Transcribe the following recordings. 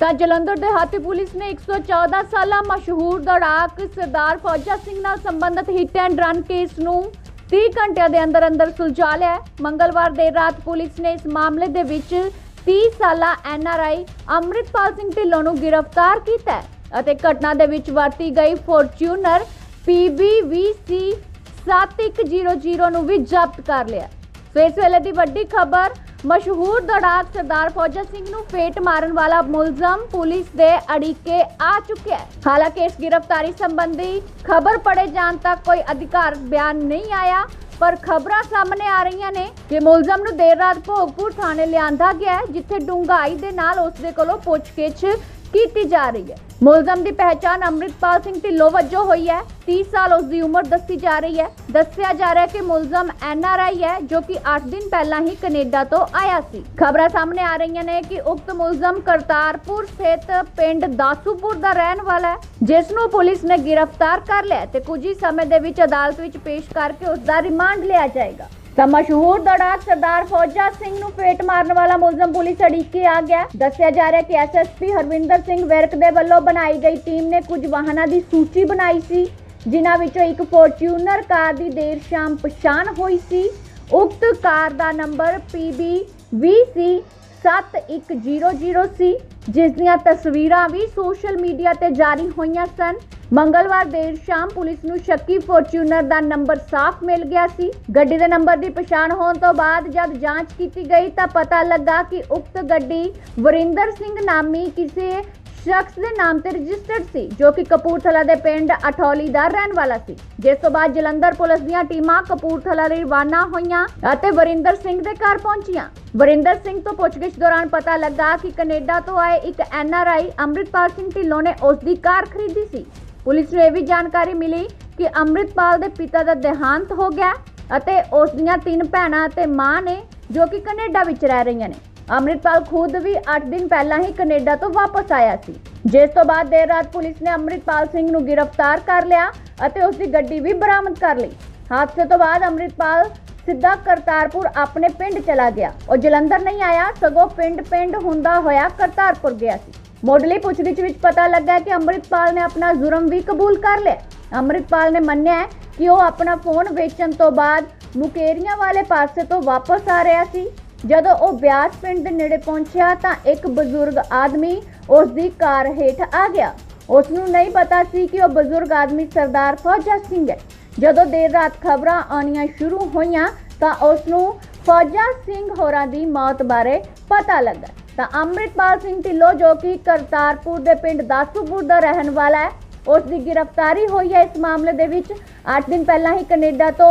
ਤਾਂ ਜਲੰਧਰ ਦੇ ਹਾਤੀ ਪੁਲਿਸ ਨੇ 114 ਸਾਲਾ ਮਸ਼ਹੂਰ ਦੌੜਾਕ ਸਰਦਾਰ ਫੌਜਾ ਸਿੰਘ ਨਾਲ ਸੰਬੰਧਿਤ ਹਿੱਟ ਐਂਡ ਰਨ ਕੇਸ ਨੂੰ 30 ਘੰਟਿਆਂ ਦੇ ਅੰਦਰ ਅੰਦਰ ਸੁਲਝਾ ਲਿਆ ਮੰਗਲਵਾਰ ਦੇਰ ਰਾਤ ਪੁਲਿਸ ਨੇ ਇਸ ਮਾਮਲੇ ਦੇ ਵਿੱਚ 30 ਸਾਲਾ ਐਨਆਰਆਈ ਅੰਮ੍ਰਿਤਪਾਲ ਸਿੰਘ ਢਿੱਲੋਂ ਨੂੰ ਗ੍ਰਿਫਤਾਰ ਕੀਤਾ ਅਤੇ ਘਟਨਾ ਦੇ ਵਿੱਚ ਵਰਤੀ ਗਈ ਫੋਰਚੂਨਰ PBVC 7100 ਨੂੰ ਵੀ ਜ਼ਬਤ ਕਰ ਲਿਆ ਸੋ ਇਸ ਵੇਲੇ ਦੀ ਵੱਡੀ ਖਬਰ ਮਸ਼ਹੂਰ ਦੌੜਾਕ ਸਰਦਾਰ ਫੌਜਾ ਸਿੰਘ ਨੂੰ ਫੇਟ ਮਾਰਨ ਵਾਲਾ ਮੁਲਜ਼ਮ ਪੁਲਿਸ ਦੇ ਅੜਿੱਕੇ ਆ ਚੁੱਕਿਆ ਹੈ। ਹਾਲਾਂਕਿ ਇਸ ਗ੍ਰਿਫਤਾਰੀ ਸੰਬੰਧੀ ਖਬਰ ਪੜੇ ਜਾਣ ਤੱਕ ਕੋਈ ਅਧਿਕਾਰਤ ਬਿਆਨ ਨਹੀਂ ਆਇਆ, ਪਰ ਖਬਰਾਂ ਸਾਹਮਣੇ ਆ ਰਹੀਆਂ ਨੇ ਕਿ ਮੁਲਜ਼ਮ ਨੂੰ ਦੇਰ ਰਾਤ ਭੋਗਪੁਰ ਥਾਣੇ ਲਿਆਂਦਾ ਗਿਆ ਹੈ, ਜਿੱਥੇ ਡੂੰਘਾਈ ਦੇ ਨਾਲ ਉਸ ਦੇ ਕੋਲੋਂ ਪੁੱਛਗਿੱਛ ਕੀਤੀ ਜਾ ਰਹੀ ਹੈ। ਮੁਲਜ਼ਮ ਦੀ ਪਹਿਚਾਣ ਅੰਮ੍ਰਿਤਪਾਲ ਸਿੰਘ ਢਿੱਲੋਂ ਵਜੋਂ ਹੋਈ ਹੈ। 30 ਸਾਲ ਉਸ ਦੀ ਉਮਰ ਦੱਸੀ ਜਾ ਰਹੀ ਹੈ। ਦੱਸਿਆ ਜਾ ਰਿਹਾ ਹੈ ਕਿ ਮੁਲਜ਼ਮ ਐਨਆਰਆਈ ਹੈ, ਜੋ ਕਿ 8 ਦਿਨ ਪਹਿਲਾਂ ਹੀ ਕੈਨੇਡਾ ਤੋਂ ਆਇਆ ਸੀ। ਖਬਰਾਂ ਸਾਹਮਣੇ ਆ ਰਹੀਆਂ ਨੇ ਕਿ ਉਕਤ ਮੁਲਜ਼ਮ ਕਰਤਾਰਪੁਰ ਸਥਿਤ ਪਿੰਡ ਦਾਸੂਪੁਰ ਦਾ ਰਹਿਣ ਵਾਲਾ ਹੈ, ਜਿਸ ਨੂੰ ਪੁਲਿਸ ਨੇ ਗ੍ਰਿਫਤਾਰ ਕਰ ਲਿਆ ਤੇ ਕੁਝ ਹੀ ਸਮੇਂ ਦੇ ਵਿੱਚ ਅਦਾਲਤ ਵਿੱਚ ਪੇਸ਼ ਕਰਕੇ ਉਸ ਦਾ ਰਿਮਾਂਡ ਲਿਆ ਜਾਏਗਾ। ਤਾਂ ਮਸ਼ਹੂਰ ਦੌੜਾਕ ਸਰਦਾਰ ਫੌਜਾ ਸਿੰਘ ਨੂੰ ਫੇਟ ਮਾਰਨ ਵਾਲਾ ਮੁਲਜ਼ਮ ਪੁਲਿਸ ਅੜਿੱਕੇ ਆ ਗਿਆ। ਦੱਸਿਆ ਜਾ ਰਿਹਾ ਕਿ ਐਸਐਸਪੀ ਹਰਵਿੰਦਰ ਸਿੰਘ ਵਿਰਕ ਦੇ ਵੱਲੋਂ ਬਣਾਈ ਗਈ ਟੀਮ ਨੇ ਕੁਝ ਵਾਹਨਾਂ ਦੀ ਸੂਚੀ ਬਣਾਈ ਸੀ, ਜਿਨ੍ਹਾਂ ਵਿੱਚੋਂ ਇੱਕ ਫੋਰਚੂਨਰ ਕਾਰ ਦੀ ਦੇਰ ਸ਼ਾਮ ਪਛਾਣ ਹੋਈ ਸੀ। ਉਕਤ ਕਾਰ ਦਾ ਨੰਬਰ PB20 7100 ਸੀ, ਜਿਸ ਦੀਆਂ ਤਸਵੀਰਾਂ ਵੀ ਸੋਸ਼ਲ ਮੀਡੀਆ ਤੇ ਜਾਰੀ ਹੋਈਆਂ ਸਨ। ਮੰਗਲਵਾਰ ਦੇਰ ਸ਼ਾਮ ਪੁਲਿਸ ਨੂੰ ਸ਼ੱਕੀ ਫੋਰਚੂਨਰ ਦਾ ਨੰਬਰ ਸਾਫ਼ ਮਿਲ ਗਿਆ ਸੀ। ਗੱਡੀ ਦੇ ਨੰਬਰ ਦੀ ਪਛਾਣ ਹੋਣ ਤੋਂ ਬਾਅਦ ਜਦ ਜਾਂਚ ਕੀਤੀ ਗਈ ਤਾਂ ਪਤਾ ਲੱਗਾ ਕਿ ਉਕਤ ਗੱਡੀ ਵਰਿੰਦਰ ਸਿੰਘ ਨਾਮੀ ਕਿਸੇ ਸ਼ਖਸ ਦੇ ਨਾਮ ਤੇ ਰਜਿਸਟਰਡ ਸੀ, ਜੋ ਕਿ ਕਪੂਰਥਲਾ ਦੇ ਪਿੰਡ ਅਠੌਲੀ ਦਾ ਰਹਿਣ ਵਾਲਾ ਸੀ। ਜਿਸ ਤੋਂ ਬਾਅਦ ਜਲੰਧਰ ਪੁਲਿਸ ਦੀਆਂ ਟੀਮਾਂ ਕਪੂਰਥਲਾ ਲਈ ਰਵਾਨਾ ਹੋਈਆਂ ਅਤੇ ਵਰਿੰਦਰ ਸਿੰਘ ਦੇ ਘਰ ਪਹੁੰਚੀਆਂ। ਵਰਿੰਦਰ ਸਿੰਘ ਤੋਂ ਪੁੱਛਗਿੱਛ ਦੌਰਾਨ ਪਤਾ ਲੱਗਾ ਕਿ ਕੈਨੇਡਾ ਤੋਂ ਆਏ ਇੱਕ ਐਨਆਰਆਈ ਅੰਮ੍ਰਿਤਪਾਲ ਸਿੰਘ ਢਿੱਲੋਂ ਨੇ ਉਸ ਦੀ ਕਾਰ ਖਰੀਦੀ ਸੀ। ਪੁਲਿਸ ਨੂੰ ਇਹ ਵੀ ਜਾਣਕਾਰੀ ਮਿਲੀ ਕਿ ਅੰਮ੍ਰਿਤਪਾਲ ਦੇ ਪਿਤਾ ਦਾ ਦੇਹਾਂਤ ਹੋ ਗਿਆ ਅਤੇ ਉਸ ਦੀਆਂ ਤਿੰਨ ਭੈਣਾਂ ਅਤੇ ਮਾਂ ਨੇ, ਜੋ ਕਿ ਕੈਨੇਡਾ ਵਿੱਚ ਰਹਿ ਰਹੀਆਂ ਨੇ। ਅੰਮ੍ਰਿਤਪਾਲ ਖੁਦ ਵੀ 8 ਦਿਨ ਪਹਿਲਾਂ ਹੀ ਕੈਨੇਡਾ ਤੋਂ ਵਾਪਸ ਆਇਆ ਸੀ। ਜਿਸ ਤੋਂ ਬਾਅਦ ਦੇਰ ਰਾਤ ਪੁਲਿਸ ਨੇ ਅੰਮ੍ਰਿਤਪਾਲ ਸਿੰਘ ਨੂੰ ਗ੍ਰਿਫਤਾਰ ਕਰ ਲਿਆ ਅਤੇ ਉਸ ਦੀ ਗੱਡੀ ਵੀ ਬਰਾਮਦ ਕਰ ਲਈ। ਹਾਦਸੇ ਤੋਂ ਬਾਅਦ ਅੰਮ੍ਰਿਤਪਾਲ ਸਿੱਧਾ ਕਰਤਾਰਪੁਰ ਆਪਣੇ ਪਿੰਡ ਚਲਾ ਗਿਆ। ਉਹ ਜਲੰਧਰ ਨਹੀਂ ਆਇਆ, ਸਗੋਂ ਪਿੰਡ-ਪਿੰਡ ਹੁੰਦਾ ਹੋਇਆ ਕਰਤਾਰਪੁਰ ਗਿਆ ਸੀ। ਮੋਢਲੀ ਪੁੱਛਗਿੱਛ ਵਿੱਚ ਪਤਾ ਲੱਗਾ ਕਿ ਅੰਮ੍ਰਿਤਪਾਲ ਨੇ ਆਪਣਾ ਜੁਰਮ ਵੀ ਕਬੂਲ ਕਰ ਲਿਆ। ਅੰਮ੍ਰਿਤਪਾਲ ਨੇ ਮੰਨਿਆ ਕਿ ਉਹ ਆਪਣਾ ਫੋਨ ਵੇਚਣ ਤੋਂ ਬਾਅਦ ਮੁਕੇਰੀਆਂ ਵਾਲੇ ਪਾਸੇ ਤੋਂ ਵਾਪਸ ਆ ਰਿਹਾ ਸੀ। ਜਦੋਂ ਉਹ ਬਿਆਸ ਪਿੰਡ ਦੇ ਨੇੜੇ ਪਹੁੰਚਿਆ ਤਾਂ ਇੱਕ ਬਜ਼ੁਰਗ ਆਦਮੀ ਉਸ ਦੀ ਕਾਰ ਹੇਠ ਆ ਗਿਆ। ਉਸ ਨੂੰ ਨਹੀਂ ਪਤਾ ਸੀ ਕਿ ਉਹ ਬਜ਼ੁਰਗ ਆਦਮੀ ਸਰਦਾਰ ਫੌਜਾ ਸਿੰਘ ਹੈ। ਜਦੋਂ ਦੇਰ ਰਾਤ ਖਬਰਾਂ ਆਉਣੀਆਂ ਸ਼ੁਰੂ ਹੋਈਆਂ ਤਾਂ ਉਸ ਨੂੰ ਫੌਜਾ ਸਿੰਘ ਹੋਰਾਂ ਦੀ ਮੌਤ ਬਾਰੇ ਪਤਾ ਲੱਗਾ। ਤਾਂ ਅੰਮ੍ਰਿਤਪਾਲ ਸਿੰਘ ਢਿੱਲੋਂ, ਜੋ ਕਿ ਕਰਤਾਰਪੁਰ ਦੇ ਪਿੰਡ ਦਾਸੂਪੁਰ ਦਾ ਰਹਿਣ ਵਾਲਾ ਹੈ, ਉਸ ਦੀ ਗ੍ਰਿਫਤਾਰੀ ਹੋਈ ਹੈ ਇਸ ਮਾਮਲੇ ਦੇ ਵਿੱਚ। 8 ਦਿਨ ਪਹਿਲਾਂ ਹੀ ਕੈਨੇਡਾ ਤੋਂ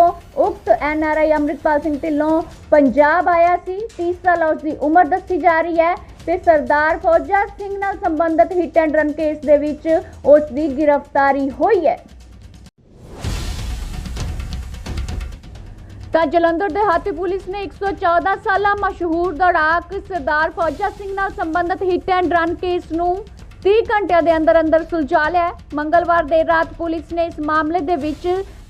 ਉਕਤ ਐਨਆਰਆਈ ਅੰਮ੍ਰਿਤਪਾਲ ਸਿੰਘ ਢਿੱਲੋਂ ਪੰਜਾਬ ਆਇਆ ਸੀ। 30 ਸਾਲ ਉਸ ਦੀ ਉਮਰ ਦੱਸੀ ਜਾ ਰਹੀ ਹੈ ਤੇ ਸਰਦਾਰ ਫੌਜਾ ਸਿੰਘ ਨਾਲ ਸੰਬੰਧਿਤ ਹਿੱਟ ਐਂਡ ਰਨ ਕੇਸ ਦੇ ਵਿੱਚ ਉਸ ਦੀ ਗ੍ਰਿਫਤਾਰੀ ਹੋਈ ਹੈ। ਤਾਂ ਜਲੰਧਰ ਦੇ ਹਾਤੀ ਪੁਲਿਸ ਨੇ 114 ਸਾਲਾ ਮਸ਼ਹੂਰ ਦੌੜਾਕ ਸਰਦਾਰ ਫੌਜਾ ਸਿੰਘ ਨਾਲ ਸੰਬੰਧਿਤ ਹਿੱਟ ਐਂਡ ਰਨ ਕੇਸ ਨੂੰ 30 ਘੰਟਿਆਂ ਦੇ ਅੰਦਰ ਅੰਦਰ ਸੁਲਝਾ ਲਿਆ ਮੰਗਲਵਾਰ ਦੇਰ ਰਾਤ ਪੁਲਿਸ ਨੇ ਇਸ ਮਾਮਲੇ ਦੇ ਵਿੱਚ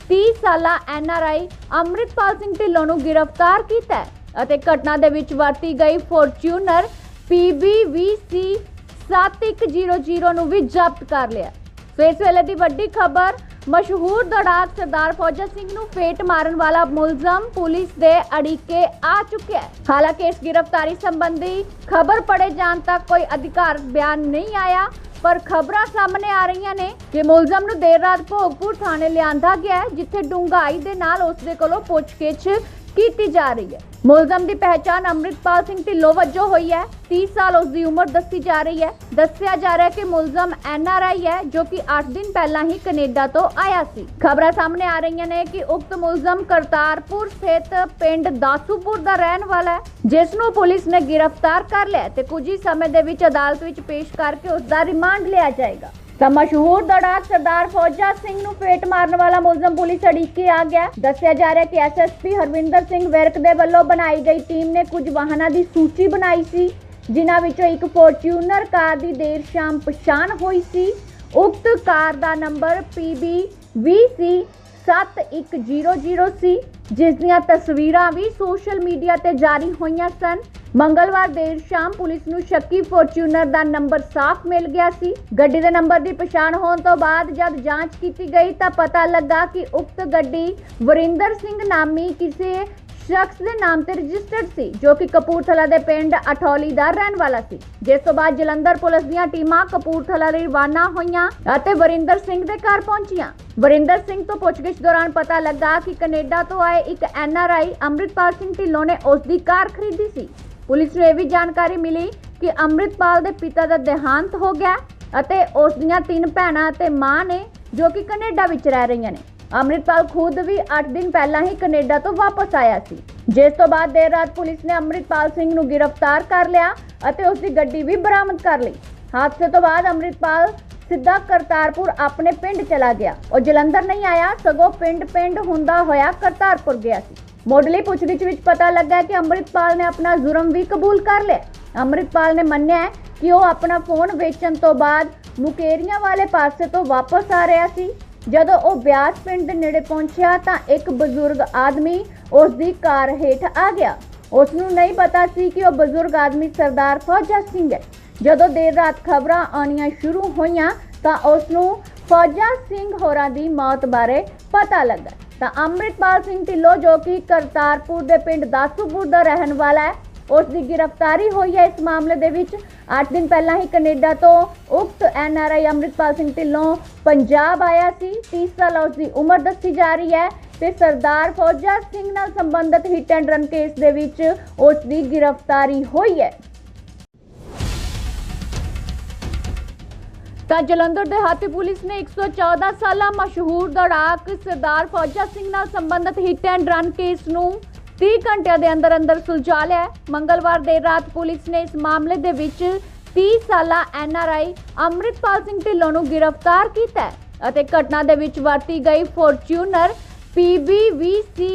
30 ਸਾਲਾ ਐਨਆਰਆਈ ਅੰਮ੍ਰਿਤਪਾਲ ਸਿੰਘ ਢਿੱਲੋਂ ਨੂੰ ਗ੍ਰਿਫਤਾਰ ਕੀਤਾ ਅਤੇ ਘਟਨਾ ਦੇ ਵਿੱਚ ਵਰਤੀ ਗਈ ਫੋਰਚੂਨਰ PBVC 7100 ਨੂੰ ਵੀ ਜ਼ਬਤ ਕਰ ਲਿਆ ਸੋ ਇਸ ਵੇਲੇ ਦੀ ਵੱਡੀ ਖਬਰ ਮਸ਼ਹੂਰ ਦੌੜਾਕ ਸਰਦਾਰ ਫੌਜਾ ਸਿੰਘ ਨੂੰ ਫੇਟ ਮਾਰਨ ਵਾਲਾ ਮੁਲਜ਼ਮ ਪੁਲਿਸ ਦੇ ਅੜਿੱਕੇ ਆ ਚੁੱਕਿਆ ਹੈ। ਹਾਲਾਂਕਿ ਇਸ ਗ੍ਰਿਫਤਾਰੀ ਸੰਬੰਧੀ ਖਬਰ ਪੜੇ ਜਾਣ ਤੱਕ ਕੋਈ ਅਧਿਕਾਰਤ ਬਿਆਨ ਨਹੀਂ ਆਇਆ, ਪਰ ਖਬਰਾਂ ਸਾਹਮਣੇ ਆ ਰਹੀਆਂ ਨੇ ਕਿ ਮੁਲਜ਼ਮ ਨੂੰ ਦੇਰ ਰਾਤ ਭੋਗਪੁਰ ਥਾਣੇ ਲਿਆਂਦਾ ਗਿਆ ਜਿੱਥੇ ਡੂੰਘਾਈ ਦੇ ਨਾਲ ਉਸ ਦੇ ਕੋਲੋਂ ਪੁੱਛਗਿੱਛ ਕੀਤੀ ਜਾ ਰਹੀ ਹੈ। ਮੁਲਜ਼ਮ ਦੀ ਪਹਿਚਾਣ ਅੰਮ੍ਰਿਤਪਾਲ ਸਿੰਘ ਢਿੱਲੋਂ ਵਜੋਂ ਹੋਈ ਹੈ। 30 ਸਾਲ ਉਸ ਦੀ ਉਮਰ ਦੱਸੀ ਜਾ ਰਹੀ ਹੈ। ਦੱਸਿਆ ਜਾ ਰਿਹਾ ਹੈ ਕਿ ਮੁਲਜ਼ਮ ਐਨਆਰਆਈ ਹੈ, ਜੋ ਕਿ 8 ਦਿਨ ਪਹਿਲਾਂ ਹੀ ਕੈਨੇਡਾ ਤੋਂ ਆਇਆ ਸੀ। ਖਬਰਾਂ ਸਾਹਮਣੇ ਆ ਰਹੀਆਂ ਨੇ ਕਿ ਉਕਤ ਮੁਲਜ਼ਮ ਕਰਤਾਰਪੁਰ ਸਥਿਤ ਪਿੰਡ ਦਾਸੂਪੁਰ ਦਾ ਰਹਿਣ ਵਾਲਾ ਹੈ, ਜਿਸ ਨੂੰ ਪੁਲਿਸ ਨੇ ਗ੍ਰਿਫਤਾਰ ਕਰ ਲਿਆ ਤੇ ਕੁਝ ਹੀ ਸਮੇਂ ਦੇ ਵਿੱਚ ਅਦਾਲਤ ਵਿੱਚ ਪੇਸ਼ ਕਰਕੇ ਉਸ ਦਾ ਰਿਮਾਂਡ ਲਿਆ ਜਾਏਗਾ। ਤਾਂ ਮਸ਼ਹੂਰ ਦੌੜਾਕ ਸਰਦਾਰ ਫੌਜਾ ਸਿੰਘ ਨੂੰ ਫੇਟ ਮਾਰਨ ਵਾਲਾ ਮੁਲਜ਼ਮ ਪੁਲਿਸ ਅੜੀਕੇ ਆ ਗਿਆ। ਦੱਸਿਆ ਜਾ ਰਿਹਾ ਕਿ ਐਸਐਸਪੀ ਹਰਵਿੰਦਰ ਸਿੰਘ ਵਿਰਕ ਦੇ ਵੱਲੋਂ ਬਣਾਈ ਗਈ ਟੀਮ ਨੇ ਕੁਝ ਵਾਹਨਾਂ ਦੀ ਸੂਚੀ ਬਣਾਈ ਸੀ, ਜਿਨ੍ਹਾਂ ਵਿੱਚੋਂ ਇੱਕ ਫੋਰਚੂਨਰ ਕਾਰ ਦੀ ਦੇਰ ਸ਼ਾਮ ਪਛਾਣ ਹੋਈ ਸੀ। ਉਕਤ ਕਾਰ ਦਾ ਨੰਬਰ PB20 7100 ਸੀ, ਜਿਸ ਦੀਆਂ ਤਸਵੀਰਾਂ ਵੀ ਸੋਸ਼ਲ ਮੀਡੀਆ ਤੇ ਜਾਰੀ ਹੋਈਆਂ ਸਨ। ਮੰਗਲਵਾਰ ਦੇਰ ਸ਼ਾਮ ਪੁਲਿਸ ਨੂੰ ਸ਼ੱਕੀ ਫੋਰਚੂਨਰ ਦਾ ਨੰਬਰ ਸਾਫ਼ ਮਿਲ ਗਿਆ ਸੀ। ਗੱਡੀ ਦੇ ਨੰਬਰ ਦੀ ਪਛਾਣ ਹੋਣ ਤੋਂ ਬਾਅਦ ਜਦ ਜਾਂਚ ਕੀਤੀ ਗਈ ਤਾਂ ਪਤਾ ਲੱਗਾ ਕਿ ਉਕਤ ਗੱਡੀ ਵਰਿੰਦਰ ਸਿੰਘ ਨਾਮੀ ਕਿਸੇ ਸ਼ਖਸ ਦੇ ਨਾਮ ਤੇ ਰਜਿਸਟਰਡ ਸੀ, ਜੋ ਕਿ ਕਪੂਰਥਲਾ ਦੇ ਪਿੰਡ ਅਠੌਲੀ ਦਾ ਰਹਿਣ ਵਾਲਾ ਸੀ। ਜਿਸ ਤੋਂ ਬਾਅਦ ਜਲੰਧਰ ਪੁਲਿਸ ਦੀਆਂ ਟੀਮਾਂ ਕਪੂਰਥਲਾ ਲਈ ਰਵਾਨਾ ਹੋਈਆਂ ਅਤੇ ਵਰਿੰਦਰ ਸਿੰਘ ਦੇ ਘਰ ਪਹੁੰਚੀਆਂ। ਵਰਿੰਦਰ ਸਿੰਘ ਤੋਂ ਪੁੱਛਗਿੱਛ ਦੌਰਾਨ ਪਤਾ ਲੱਗਾ ਕਿ ਕੈਨੇਡਾ ਤੋਂ ਆਏ ਇੱਕ ਐਨਆਰਆਈ ਅੰਮ੍ਰਿਤਪਾਲ ਸਿੰਘ ਢਿੱਲੋਂ ਨੇ ਉਸ ਦੀ ਕਾਰ ਖਰੀਦੀ ਸੀ। ਪੁਲਿਸ ਨੂੰ ਇਹ ਵੀ ਜਾਣਕਾਰੀ ਮਿਲੀ ਕਿ ਅੰਮ੍ਰਿਤਪਾਲ ਦੇ ਪਿਤਾ ਦਾ ਦੇਹਾਂਤ ਹੋ ਗਿਆ ਅਤੇ ਉਸ ਦੀਆਂ ਤਿੰਨ ਭੈਣਾਂ ਅਤੇ ਮਾਂ ਨੇ ਜੋ ਕਿ ਕੈਨੇਡਾ ਵਿੱਚ ਰਹਿ ਰਹੀਆਂ ਨੇ। ਅੰਮ੍ਰਿਤਪਾਲ ਖੁਦ ਵੀ 8 ਦਿਨ ਪਹਿਲਾਂ ਹੀ ਕੈਨੇਡਾ ਤੋਂ ਵਾਪਸ ਆਇਆ ਸੀ। ਜਿਸ ਤੋਂ ਬਾਅਦ ਦੇਰ ਰਾਤ ਪੁਲਿਸ ਨੇ ਅੰਮ੍ਰਿਤਪਾਲ ਸਿੰਘ ਨੂੰ ਗ੍ਰਿਫਤਾਰ ਕਰ ਲਿਆ ਅਤੇ ਉਸ ਦੀ ਗੱਡੀ ਵੀ ਬਰਾਮਦ ਕਰ ਲਈ। ਹਾਦਸੇ ਤੋਂ ਬਾਅਦ ਅੰਮ੍ਰਿਤਪਾਲ ਸਿੱਧਾ ਕਰਤਾਰਪੁਰ ਆਪਣੇ ਪਿੰਡ ਚਲਾ ਗਿਆ। ਉਹ ਜਲੰਧਰ ਨਹੀਂ ਆਇਆ, ਸਗੋਂ ਪਿੰਡ-ਪਿੰਡ ਹੁੰਦਾ ਹੋਇਆ ਕਰਤਾਰਪੁਰ ਗਿਆ ਸੀ। ਮੁੱਢਲੀ ਪੁੱਛਗਿੱਛ ਵਿੱਚ ਪਤਾ ਲੱਗਾ ਕਿ ਅੰਮ੍ਰਿਤਪਾਲ ਨੇ ਆਪਣਾ ਜੁਰਮ ਵੀ ਕਬੂਲ ਕਰ ਲਿਆ। ਅੰਮ੍ਰਿਤਪਾਲ ਨੇ ਮੰਨਿਆ ਕਿ ਉਹ ਆਪਣਾ ਫੋਨ ਵੇਚਣ ਤੋਂ ਬਾਅਦ ਮੁਕੇਰੀਆਂ ਵਾਲੇ ਪਾਸੇ ਤੋਂ ਵਾਪਸ ਆ ਰਿਹਾ ਸੀ। ਜਦੋਂ ਉਹ ਬਿਆਸ ਪਿੰਡ ਦੇ ਨੇੜੇ ਪਹੁੰਚਿਆ ਤਾਂ ਇੱਕ ਬਜ਼ੁਰਗ ਆਦਮੀ ਉਸ ਦੀ ਕਾਰ ਹੇਠ ਆ ਗਿਆ। ਉਸ ਨੂੰ ਨਹੀਂ ਪਤਾ ਸੀ ਕਿ ਉਹ ਬਜ਼ੁਰਗ ਆਦਮੀ ਸਰਦਾਰ ਫੌਜਾ ਸਿੰਘ ਹੈ। ਜਦੋਂ ਦੇਰ ਰਾਤ ਖਬਰਾਂ ਆਉਣੀਆਂ ਸ਼ੁਰੂ ਹੋਈਆਂ ਤਾਂ ਉਸ ਨੂੰ ਫੌਜਾ ਸਿੰਘ ਹੋਰਾਂ ਦੀ ਮੌਤ ਬਾਰੇ ਪਤਾ ਲੱਗਾ। ਤਾਂ ਅੰਮ੍ਰਿਤਪਾਲ ਸਿੰਘ ਢਿੱਲੋਂ ਜੋ ਕਿ ਕਰਤਾਰਪੁਰ ਦੇ ਪਿੰਡ ਦਾਸੂਪੁਰ ਦਾ ਰਹਿਣ ਵਾਲਾ ਹੈ ਉਸ ਦੀ ਗ੍ਰਿਫਤਾਰੀ ਹੋਈ ਹੈ। ਇਸ ਮਾਮਲੇ ਦੇ ਵਿੱਚ 8 ਦਿਨ ਪਹਿਲਾਂ ਹੀ ਕੈਨੇਡਾ ਤੋਂ ਉਕਤ ਐਨਆਰਆਈ ਅੰਮ੍ਰਿਤਪਾਲ ਸਿੰਘ ਢਿੱਲੋਂ ਪੰਜਾਬ ਆਇਆ ਸੀ। 30 ਸਾਲ ਉਸ ਦੀ ਉਮਰ ਦੱਸੀ ਜਾ ਰਹੀ ਹੈ ਤੇ ਸਰਦਾਰ ਫੌਜਾ ਸਿੰਘ ਨਾਲ ਸੰਬੰਧਿਤ ਹਿੱਟ ਐਂਡ ਰਨ ਕੇਸ ਦੇ ਵਿੱਚ ਉਸ ਦੀ ਗ੍ਰਿਫਤਾਰੀ ਹੋਈ ਹੈ। ਤਾਂ ਜਲੰਧਰ ਦੇਹਾਤੀ ਪੁਲਿਸ ਨੇ 114 ਸਾਲਾ ਮਸ਼ਹੂਰ ਦੌੜਾਕ ਸਰਦਾਰ ਫੌਜਾ ਸਿੰਘ ਨਾਲ ਸੰਬੰਧਿਤ ਹਿੱਟ ਐਂਡ ਰਨ ਕੇਸ ਨੂੰ 30 ਘੰਟਿਆਂ ਦੇ ਅੰਦਰ ਅੰਦਰ ਸੁਲਝਾ ਲਿਆ ਮੰਗਲਵਾਰ ਦੇਰ ਰਾਤ ਪੁਲਿਸ ਨੇ ਇਸ ਮਾਮਲੇ ਦੇ ਵਿੱਚ 30 ਸਾਲਾ ਐਨਆਰਆਈ ਅੰਮ੍ਰਿਤਪਾਲ ਸਿੰਘ ਢਿੱਲੋਂ ਨੂੰ ਗ੍ਰਿਫਤਾਰ ਕੀਤਾ ਅਤੇ ਘਟਨਾ ਦੇ ਵਿੱਚ ਵਰਤੀ ਗਈ ਫੋਰਚੂਨਰ PBVC